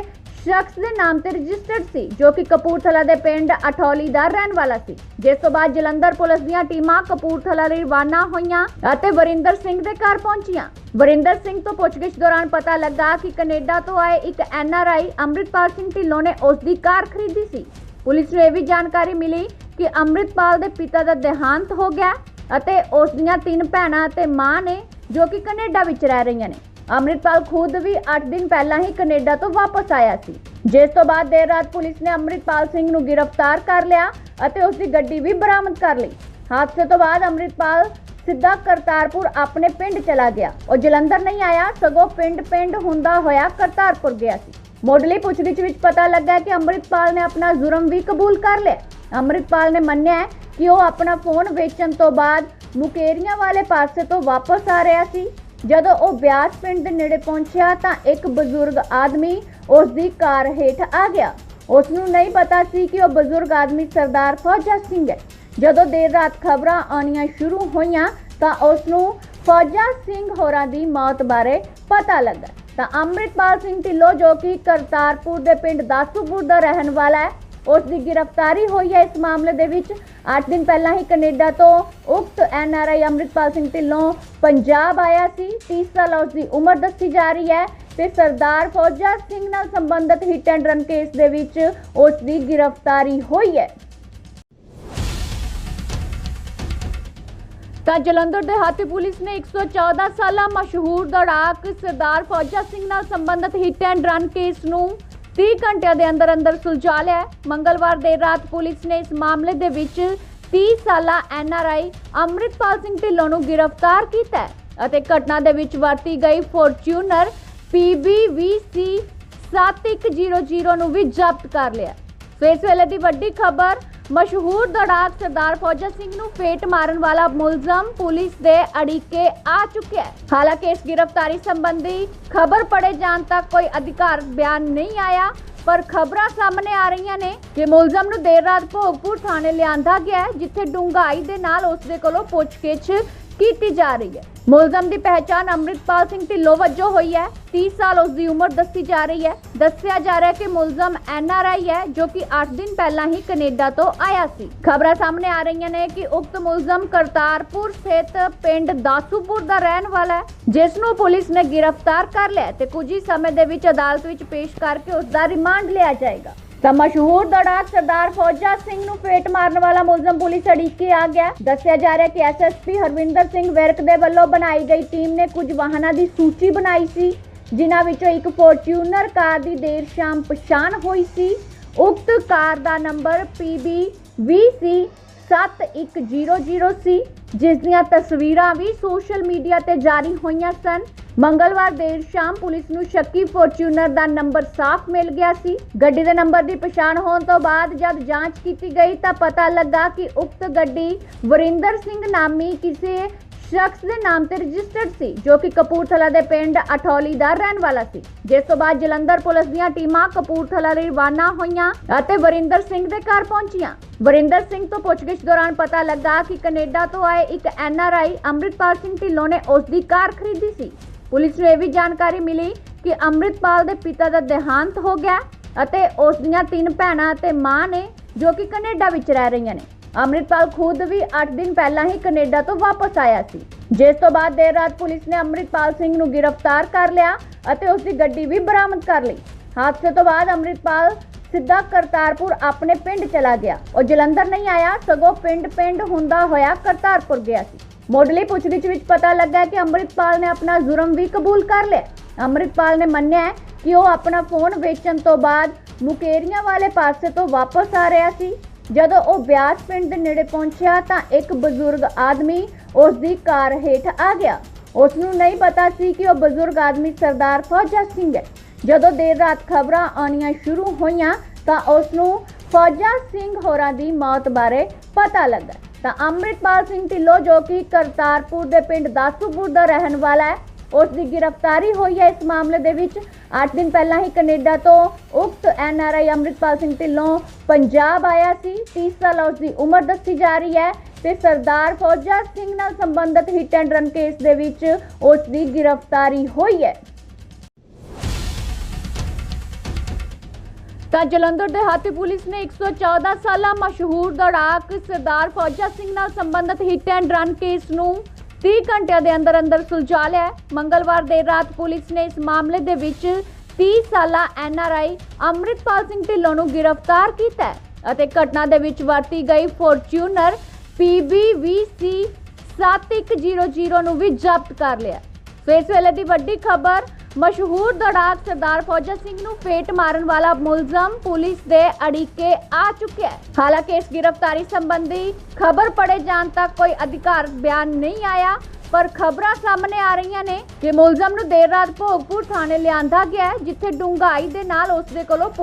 ਸ਼ਖਸ ਦੇ ਨਾਮ ਤੇ ਰਜਿਸਟਰਡ ਸੀ, ਜੋ ਕਿ ਕਪੂਰਥਲਾ ਦੇ ਪਿੰਡ ਅਠੌਲੀ ਦਾ ਰਹਿਣ ਵਾਲਾ ਸੀ। ਜਿਸ ਤੋਂ ਬਾਅਦ ਜਲੰਧਰ ਪੁਲਿਸ ਦੀਆਂ ਟੀਮਾਂ ਕਪੂਰਥਲਾ ਲਈ ਰਵਾਨਾ ਹੋਈਆਂ ਅਤੇ ਵਰਿੰਦਰ ਸਿੰਘ ਦੇ ਘਰ ਪਹੁੰਚੀਆਂ। ਵਰਿੰਦਰ ਸਿੰਘ ਤੋਂ ਪੁੱਛਗਿੱਛ ਦੌਰਾਨ ਪਤਾ ਲੱਗਾ ਕਿ ਕੈਨੇਡਾ ਤੋਂ ਆਏ ਇੱਕ ਐਨਆਰਆਈ ਅੰਮ੍ਰਿਤਪਾਲ ਸਿੰਘ ਢਿੱਲੋਂ ਨੇ ਉਸ ਦੀ ਕਾਰ ਖਰੀਦੀ ਸੀ। ਪੁਲਿਸ ਨੂੰ ਇਹ ਵੀ ਜਾਣਕਾਰੀ ਮਿਲੀ ਕਿ ਅੰਮ੍ਰਿਤਪਾਲ ਦੇ ਪਿਤਾ ਦਾ ਦੇਹਾਂਤ ਹੋ ਗਿਆ ਅਤੇ ਉਸ ਦੀਆਂ ਤਿੰਨ ਭੈਣਾਂ ਅਤੇ ਮਾਂ ਨੇ ਜੋ ਕਿ ਕੈਨੇਡਾ ਵਿੱਚ ਰਹਿ ਰਹੀਆਂ ਨੇ। ਅੰਮ੍ਰਿਤਪਾਲ ਖੁਦ ਵੀ 8 ਦਿਨ ਪਹਿਲਾਂ ਹੀ ਕੈਨੇਡਾ ਤੋਂ ਵਾਪਸ ਆਇਆ ਸੀ। ਜਿਸ ਤੋਂ ਬਾਅਦ ਦੇਰ ਰਾਤ ਪੁਲਿਸ ਨੇ ਅੰਮ੍ਰਿਤਪਾਲ ਸਿੰਘ ਨੂੰ ਗ੍ਰਿਫਤਾਰ ਕਰ ਲਿਆ ਅਤੇ ਉਸ ਦੀ ਗੱਡੀ ਵੀ ਬਰਾਮਦ ਕਰ ਲਈ। ਹਾਦਸੇ ਤੋਂ ਬਾਅਦ ਅੰਮ੍ਰਿਤਪਾਲ ਸਿੱਧਾ ਕਰਤਾਰਪੁਰ ਆਪਣੇ ਪਿੰਡ ਚਲਾ ਗਿਆ। ਉਹ ਜਲੰਧਰ ਨਹੀਂ ਆਇਆ, ਸਗੋਂ ਪਿੰਡ-ਪਿੰਡ ਹੁੰਦਾ ਹੋਇਆ ਕਰਤਾਰਪੁਰ ਗਿਆ ਸੀ। ਮੋਢਲੀ ਪੁੱਛਗਿੱਛ ਵਿੱਚ ਪਤਾ ਲੱਗਾ ਕਿ ਅੰਮ੍ਰਿਤਪਾਲ ਨੇ ਆਪਣਾ ਜੁਰਮ ਵੀ ਕਬੂਲ ਕਰ ਲਿਆ। ਅੰਮ੍ਰਿਤਪਾਲ ਨੇ ਮੰਨਿਆ ਹੈ ਕਿ ਉਹ ਆਪਣਾ ਫੋਨ ਵੇਚਣ ਤੋਂ ਬਾਅਦ ਮੁਕੇਰੀਆਂ ਵਾਲੇ ਪਾਸੇ ਤੋਂ ਵਾਪਸ ਆ ਰਿਹਾ ਸੀ। ਜਦੋਂ ਉਹ ਬਿਆਸ ਪਿੰਡ ਦੇ ਨੇੜੇ ਪਹੁੰਚਿਆ ਤਾਂ ਇੱਕ ਬਜ਼ੁਰਗ ਆਦਮੀ ਉਸ ਦੀ ਕਾਰ ਹੇਠ ਆ ਗਿਆ। ਉਸ ਨੂੰ ਨਹੀਂ ਪਤਾ ਸੀ ਕਿ ਉਹ ਬਜ਼ੁਰਗ ਆਦਮੀ ਸਰਦਾਰ ਫੌਜਾ ਸਿੰਘ ਹੈ। ਜਦੋਂ ਦੇਰ ਰਾਤ ਖਬਰਾਂ ਆਉਣੀਆਂ ਸ਼ੁਰੂ ਹੋਈਆਂ ਤਾਂ ਉਸ ਨੂੰ ਫੌਜਾ ਸਿੰਘ ਹੋਰਾਂ ਦੀ ਮੌਤ ਬਾਰੇ ਪਤਾ ਲੱਗਾ। ਤਾਂ ਅੰਮ੍ਰਿਤਪਾਲ ਸਿੰਘ ਢਿੱਲੋਂ ਜੋ ਕਿ ਕਰਤਾਰਪੁਰ ਦੇ ਪਿੰਡ ਦਾਸੂਪੁਰ ਦਾ ਰਹਿਣ ਵਾਲਾ ਹੈ ਉਸ ਦੀ ਗ੍ਰਿਫਤਾਰੀ ਹੋਈ ਹੈ ਇਸ ਮਾਮਲੇ ਦੇ ਵਿੱਚ। 8 ਦਿਨ ਪਹਿਲਾਂ ਹੀ ਕੈਨੇਡਾ ਤੋਂ ਉਕਤ ਐਨਆਰਆਈ ਅੰਮ੍ਰਿਤਪਾਲ ਸਿੰਘ ਢਿੱਲੋਂ ਪੰਜਾਬ ਆਇਆ ਸੀ। 30 ਸਾਲ ਉਸ ਦੀ ਉਮਰ ਦੱਸੀ ਜਾ ਰਹੀ ਹੈ ਤੇ ਸਰਦਾਰ ਫੌਜਾ ਸਿੰਘ ਨਾਲ ਸੰਬੰਧਿਤ ਹਿੱਟ ਐਂਡ ਰਨ ਕੇਸ ਦੇ ਵਿੱਚ ਉਸ ਦੀ ਗ੍ਰਿਫਤਾਰੀ ਹੋਈ ਹੈ। ਤਾਂ ਜਲੰਧਰ ਦੇ ਹਾਤੀ ਪੁਲਿਸ ਨੇ 114 ਸਾਲਾ ਮਸ਼ਹੂਰ ਦੌੜਾਕ ਸਰਦਾਰ ਫੌਜਾ ਸਿੰਘ ਨਾਲ ਸੰਬੰਧਿਤ ਹਿੱਟ ਐਂਡ ਰਨ ਕੇਸ ਨੂੰ 30 ਘੰਟਿਆਂ ਦੇ ਅੰਦਰ ਅੰਦਰ ਸੁਲਝਾ ਲਿਆ ਮੰਗਲਵਾਰ ਦੇਰ ਰਾਤ ਪੁਲਿਸ ਨੇ ਇਸ ਮਾਮਲੇ ਦੇ ਵਿੱਚ 30 ਸਾਲਾ ਐਨਆਰਆਈ ਅੰਮ੍ਰਿਤਪਾਲ ਸਿੰਘ ਢਿੱਲੋਂ ਨੂੰ ਗ੍ਰਿਫਤਾਰ ਕੀਤਾ ਅਤੇ ਘਟਨਾ ਦੇ ਵਿੱਚ ਵਰਤੀ ਗਈ ਫੋਰਚੂਨਰ PBVC 7100 ਨੂੰ ਵੀ ਜ਼ਬਤ ਕਰ ਲਿਆ ਸੋ ਇਸ ਵੇਲੇ ਦੀ ਵੱਡੀ ਖਬਰ ਮਸ਼ਹੂਰ ਦੌੜਾਕ ਸਰਦਾਰ ਫੌਜਾ ਸਿੰਘ ਨੂੰ ਫੇਟ ਮਾਰਨ ਵਾਲਾ ਮੁਲਜ਼ਮ ਪੁਲਿਸ ਦੇ ਅੜਿੱਕੇ ਆ ਚੁੱਕਿਆ ਹੈ। ਹਾਲਾਂਕਿ ਇਸ ਗ੍ਰਿਫਤਾਰੀ ਸੰਬੰਧੀ ਖਬਰ ਪੜੇ ਜਾਣ ਤੱਕ ਕੋਈ ਅਧਿਕਾਰ ਬਿਆਨ ਨਹੀਂ ਆਇਆ, ਪਰ ਖਬਰਾਂ ਸਾਹਮਣੇ ਆ ਰਹੀਆਂ ਨੇ ਕਿ ਮੁਲਜ਼ਮ ਨੂੰ ਦੇਰ ਰਾਤ ਭੋਗਪੁਰ ਥਾਣੇ ਲਿਆਂਦਾ ਗਿਆ ਜਿੱਥੇ ਡੂੰਘਾਈ ਦੇ ਨਾਲ ਉਸ ਦੇ ਕੋਲੋਂ ਪੁੱਛਗਿੱਛ ਕੀਤੀ ਜਾ ਰਹੀ ਹੈ। ਮੁਲਜ਼ਮ ਦੀ ਪਹਿਚਾਣ ਅੰਮ੍ਰਿਤਪਾਲ ਸਿੰਘ ਢਿੱਲੋਂ ਵਜੋਂ ਹੋਈ ਹੈ। 30 ਸਾਲ ਉਸ ਦੀ ਉਮਰ ਦੱਸੀ ਜਾ ਰਹੀ ਹੈ। ਦੱਸਿਆ ਜਾ ਰਿਹਾ ਹੈ ਕਿ ਮੁਲਜ਼ਮ ਐਨਆਰਆਈ ਹੈ, ਜੋ ਕਿ 8 ਦਿਨ ਪਹਿਲਾਂ ਹੀ ਕੈਨੇਡਾ ਤੋਂ ਆਇਆ ਸੀ। ਖਬਰਾਂ ਸਾਹਮਣੇ ਆ ਰਹੀਆਂ ਨੇ ਕਿ ਉਕਤ ਮੁਲਜ਼ਮ ਕਰਤਾਰਪੁਰ ਸਥਿਤ ਪਿੰਡ ਦਾਸੂਪੁਰ ਦਾ ਰਹਿਣ ਵਾਲਾ ਹੈ, ਜਿਸ ਨੂੰ ਪੁਲਿਸ ਨੇ ਗ੍ਰਿਫਤਾਰ ਕਰ ਲਿਆ ਤੇ ਕੁਝ ਹੀ ਸਮੇਂ ਦੇ ਵਿੱਚ ਅਦਾਲਤ ਵਿੱਚ ਪੇਸ਼ ਕਰਕੇ ਉਸ ਦਾ ਰਿਮਾਂਡ ਲਿਆ ਜਾਏਗਾ। ਤਾਂ ਮਸ਼ਹੂਰ ਦੌੜਾਕ ਸਰਦਾਰ ਫੌਜਾ ਸਿੰਘ ਨੂੰ ਫੇਟ ਮਾਰਨ ਵਾਲਾ ਮੁਲਜ਼ਮ ਪੁਲਿਸ ਅੜੀਕੇ ਆ ਗਿਆ। ਦੱਸਿਆ ਜਾ ਰਿਹਾ ਕਿ ਐਸਐਸਪੀ ਹਰਵਿੰਦਰ ਸਿੰਘ ਵਿਰਕ ਦੇ ਵੱਲੋਂ ਬਣਾਈ ਗਈ ਟੀਮ ਨੇ ਕੁਝ ਵਾਹਨਾਂ ਦੀ ਸੂਚੀ ਬਣਾਈ ਸੀ, ਜਿਨ੍ਹਾਂ ਵਿੱਚੋਂ ਇੱਕ ਫੋਰਚੂਨਰ ਕਾਰ ਦੀ ਦੇਰ ਸ਼ਾਮ ਪਛਾਣ ਹੋਈ ਸੀ। ਉਕਤ ਕਾਰ ਦਾ ਨੰਬਰ PB20 7100 ਸੀ। ਜਿਸ ਦੀਆਂ ਤਸਵੀਰਾਂ ਵੀ ਸੋਸ਼ਲ ਮੀਡੀਆ ਤੇ ਜਾਰੀ ਹੋਈਆਂ ਸਨ। ਮੰਗਲਵਾਰ ਦੇਰ ਸ਼ਾਮ ਪੁਲਿਸ ਨੂੰ ਸ਼ੱਕੀ ਫੋਰਚੂਨਰ ਦਾ ਨੰਬਰ ਸਾਫ਼ ਮਿਲ ਗਿਆ ਸੀ। ਗੱਡੀ ਦੇ ਨੰਬਰ ਦੀ ਪਛਾਣ ਹੋਣ ਤੋਂ ਬਾਅਦ ਜਦ ਜਾਂਚ ਕੀਤੀ ਗਈ ਤਾਂ ਪਤਾ ਲੱਗਾ ਕਿ ਉਕਤ ਗੱਡੀ ਵਰਿੰਦਰ ਸਿੰਘ ਨਾਮੀ ਕਿਸੇ ਸ਼ਖਸ ਦੇ ਨਾਮ ਤੇ ਰਜਿਸਟਰਡ ਸੀ, ਜੋ ਕਿ ਕਪੂਰਥਲਾ ਦੇ ਪਿੰਡ ਅਠੌਲੀ ਦਾ ਰਹਿਣ ਵਾਲਾ ਸੀ। ਜਿਸ ਤੋਂ ਬਾਅਦ ਜਲੰਧਰ ਪੁਲਿਸ ਦੀਆਂ ਟੀਮਾਂ ਕਪੂਰਥਲਾ ਲਈ ਰਵਾਨਾ ਹੋਈਆਂ ਅਤੇ ਵਰਿੰਦਰ ਸਿੰਘ ਦੇ ਘਰ ਪਹੁੰਚੀਆਂ। ਵਰਿੰਦਰ ਸਿੰਘ ਤੋਂ ਪੁੱਛਗਿੱਛ ਦੌਰਾਨ ਪਤਾ ਲੱਗਾ ਕਿ ਕੈਨੇਡਾ ਤੋਂ ਆਏ ਇੱਕ ਐਨਆਰਆਈ ਅੰਮ੍ਰਿਤਪਾਲ ਸਿੰਘ ਢਿੱਲੋਂ ਨੇ ਉਸ ਦੀ ਕਾਰ ਖਰੀਦੀ ਸੀ। ਪੁਲਿਸ ਨੂੰ ਇਹ ਵੀ ਜਾਣਕਾਰੀ ਮਿਲੀ ਕਿ ਅੰਮ੍ਰਿਤਪਾਲ ਦੇ ਪਿਤਾ ਦਾ ਦੇਹਾਂਤ ਹੋ ਗਿਆ ਅਤੇ ਉਸ ਦੀਆਂ ਤਿੰਨ ਭੈਣਾਂ ਅਤੇ ਮਾਂ ਨੇ ਜੋ ਕਿ ਕੈਨੇਡਾ ਵਿੱਚ ਰਹਿ ਰਹੀਆਂ ਨੇ। ਅੰਮ੍ਰਿਤਪਾਲ ਖੁਦ ਵੀ 8 ਦਿਨ ਪਹਿਲਾਂ ਹੀ ਕੈਨੇਡਾ ਤੋਂ ਵਾਪਸ ਆਇਆ ਸੀ। ਜਿਸ ਤੋਂ ਬਾਅਦ ਦੇਰ ਰਾਤ ਪੁਲਿਸ ਨੇ ਅੰਮ੍ਰਿਤਪਾਲ ਸਿੰਘ ਨੂੰ ਗ੍ਰਿਫਤਾਰ ਕਰ ਲਿਆ ਅਤੇ ਉਸ ਦੀ ਗੱਡੀ ਵੀ ਬਰਾਮਦ ਕਰ ਲਈ। ਹਾਦਸੇ ਤੋਂ ਬਾਅਦ ਅੰਮ੍ਰਿਤਪਾਲ ਸਿੱਧਾ ਕਰਤਾਰਪੁਰ ਆਪਣੇ ਪਿੰਡ ਚਲਾ ਗਿਆ। ਉਹ ਜਲੰਧਰ ਨਹੀਂ ਆਇਆ, ਸਗੋਂ ਪਿੰਡ-ਪਿੰਡ ਹੁੰਦਾ ਹੋਇਆ ਕਰਤਾਰਪੁਰ ਗਿਆ ਸੀ। ਮੁੱਢਲੀ ਪੁੱਛਗਿੱਛ ਵਿੱਚ ਪਤਾ ਲੱਗਾ ਕਿ ਅੰਮ੍ਰਿਤਪਾਲ ਨੇ ਆਪਣਾ ਜੁਰਮ ਵੀ ਕਬੂਲ ਕਰ ਲਿਆ। ਅੰਮ੍ਰਿਤਪਾਲ ਨੇ ਮੰਨਿਆ ਹੈ ਕਿ ਉਹ ਆਪਣਾ ਫੋਨ ਵੇਚਣ ਤੋਂ ਬਾਅਦ ਮੁਕੇਰੀਆਂ ਵਾਲੇ ਪਾਸੇ ਤੋਂ ਵਾਪਸ ਆ ਰਿਹਾ ਸੀ। ਜਦੋਂ ਉਹ ਬਿਆਸ ਪਿੰਡ ਦੇ ਨੇੜੇ ਪਹੁੰਚਿਆ ਤਾਂ ਇੱਕ ਬਜ਼ੁਰਗ ਆਦਮੀ ਉਸ ਦੀ ਕਾਰ ਹੇਠ ਆ ਗਿਆ। ਉਸ ਨੂੰ ਨਹੀਂ ਪਤਾ ਸੀ ਕਿ ਉਹ ਬਜ਼ੁਰਗ ਆਦਮੀ ਸਰਦਾਰ ਫੌਜਾ ਸਿੰਘ ਹੈ। ਜਦੋਂ ਦੇਰ ਰਾਤ ਖਬਰਾਂ ਆਉਣੀਆਂ ਸ਼ੁਰੂ ਹੋਈਆਂ ਤਾਂ ਉਸ ਨੂੰ ਫੌਜਾ ਸਿੰਘ ਹੋਰਾਂ ਦੀ ਮੌਤ ਬਾਰੇ ਪਤਾ ਲੱਗਾ। ਤਾਂ ਅੰਮ੍ਰਿਤਪਾਲ ਸਿੰਘ ਢਿੱਲੋਂ ਜੋ ਕਿ ਕਰਤਾਰਪੁਰ ਦੇ ਪਿੰਡ ਦਾਸੂਪੁਰ ਦਾ ਰਹਿਣ ਵਾਲਾ ਹੈ ਉਸ ਦੀ ਗ੍ਰਿਫਤਾਰੀ ਹੋਈ ਹੈ। ਇਸ ਮਾਮਲੇ ਦੇ ਵਿੱਚ 8 ਦਿਨ ਪਹਿਲਾਂ ਹੀ ਕੈਨੇਡਾ ਤੋਂ ਉਕਤ ਐਨਆਰਆਈ ਅੰਮ੍ਰਿਤਪਾਲ ਸਿੰਘ ਢਿੱਲੋਂ ਪੰਜਾਬ ਆਇਆ ਸੀ। 30 ਸਾਲ ਉਸ ਦੀ ਉਮਰ ਦੱਸੀ ਜਾ ਰਹੀ ਹੈ ਤੇ ਸਰਦਾਰ ਫੌਜਾ ਸਿੰਘ ਨਾਲ ਸੰਬੰਧਿਤ ਹਿੱਟ ਐਂਡ ਰਨ ਕੇਸ ਦੇ ਵਿੱਚ ਉਸ ਦੀ ਗ੍ਰਿਫਤਾਰੀ ਹੋਈ ਹੈ। ਤਾਂ ਜਲੰਧਰ ਦੇ ਹਾਤੀ ਪੁਲਿਸ ਨੇ 114 ਸਾਲਾ ਮਸ਼ਹੂਰ ਦੌੜਾਕ ਸਰਦਾਰ ਫੌਜਾ ਸਿੰਘ ਨਾਲ ਸੰਬੰਧਿਤ ਹਿੱਟ ਐਂਡ ਰਨ ਕੇਸ ਨੂੰ 30 ਘੰਟਿਆਂ ਦੇ ਅੰਦਰ ਅੰਦਰ ਸੁਲਝਾ ਲਿਆ ਮੰਗਲਵਾਰ ਦੇਰ ਰਾਤ ਪੁਲਿਸ ਨੇ ਇਸ ਮਾਮਲੇ ਦੇ ਵਿੱਚ 30 ਸਾਲਾ ਐਨਆਰਆਈ ਅੰਮ੍ਰਿਤਪਾਲ ਸਿੰਘ ਢਿੱਲੋਂ ਨੂੰ ਗ੍ਰਿਫਤਾਰ ਕੀਤਾ ਅਤੇ ਘਟਨਾ ਦੇ ਵਿੱਚ ਵਰਤੀ ਗਈ ਫੋਰਚੂਨਰ PBVC 7100 ਨੂੰ ਵੀ ਜ਼ਬਤ ਕਰ ਲਿਆ ਸੋ ਇਸ ਵੇਲੇ ਦੀ ਵੱਡੀ ਖਬਰ ਮਸ਼ਹੂਰ ਦੌੜਾਕ ਸਰਦਾਰ ਫੌਜਾ ਸਿੰਘ ਨੂੰ ਫੇਟ ਮਾਰਨ ਵਾਲਾ ਮੁਲਜ਼ਮ ਪੁਲਿਸ ਦੇ ਅੜਿੱਕੇ ਆ ਚੁੱਕਿਆ ਹੈ। ਹਾਲਾਂਕਿ ਇਸ ਗ੍ਰਿਫਤਾਰੀ ਸੰਬੰਧੀ ਖਬਰ ਪੜੇ ਜਾਣ ਤੱਕ ਕੋਈ ਅਧਿਕਾਰ ਬਿਆਨ ਨਹੀਂ ਆਇਆ, ਪਰ ਖਬਰਾਂ ਸਾਹਮਣੇ ਆ ਰਹੀਆਂ ਨੇ ਕਿ ਮੁਲਜ਼ਮ ਨੂੰ ਦੇਰ ਰਾਤ ਭੋਗਪੁਰ ਥਾਣੇ ਲਿਆਂਦਾ ਗਿਆ ਹੈ, ਜਿੱਥੇ ਡੂੰਘਾਈ ਦੇ ਨਾਲ ਉਸ ਦੇ ਕੋਲੋਂ ਪੁ-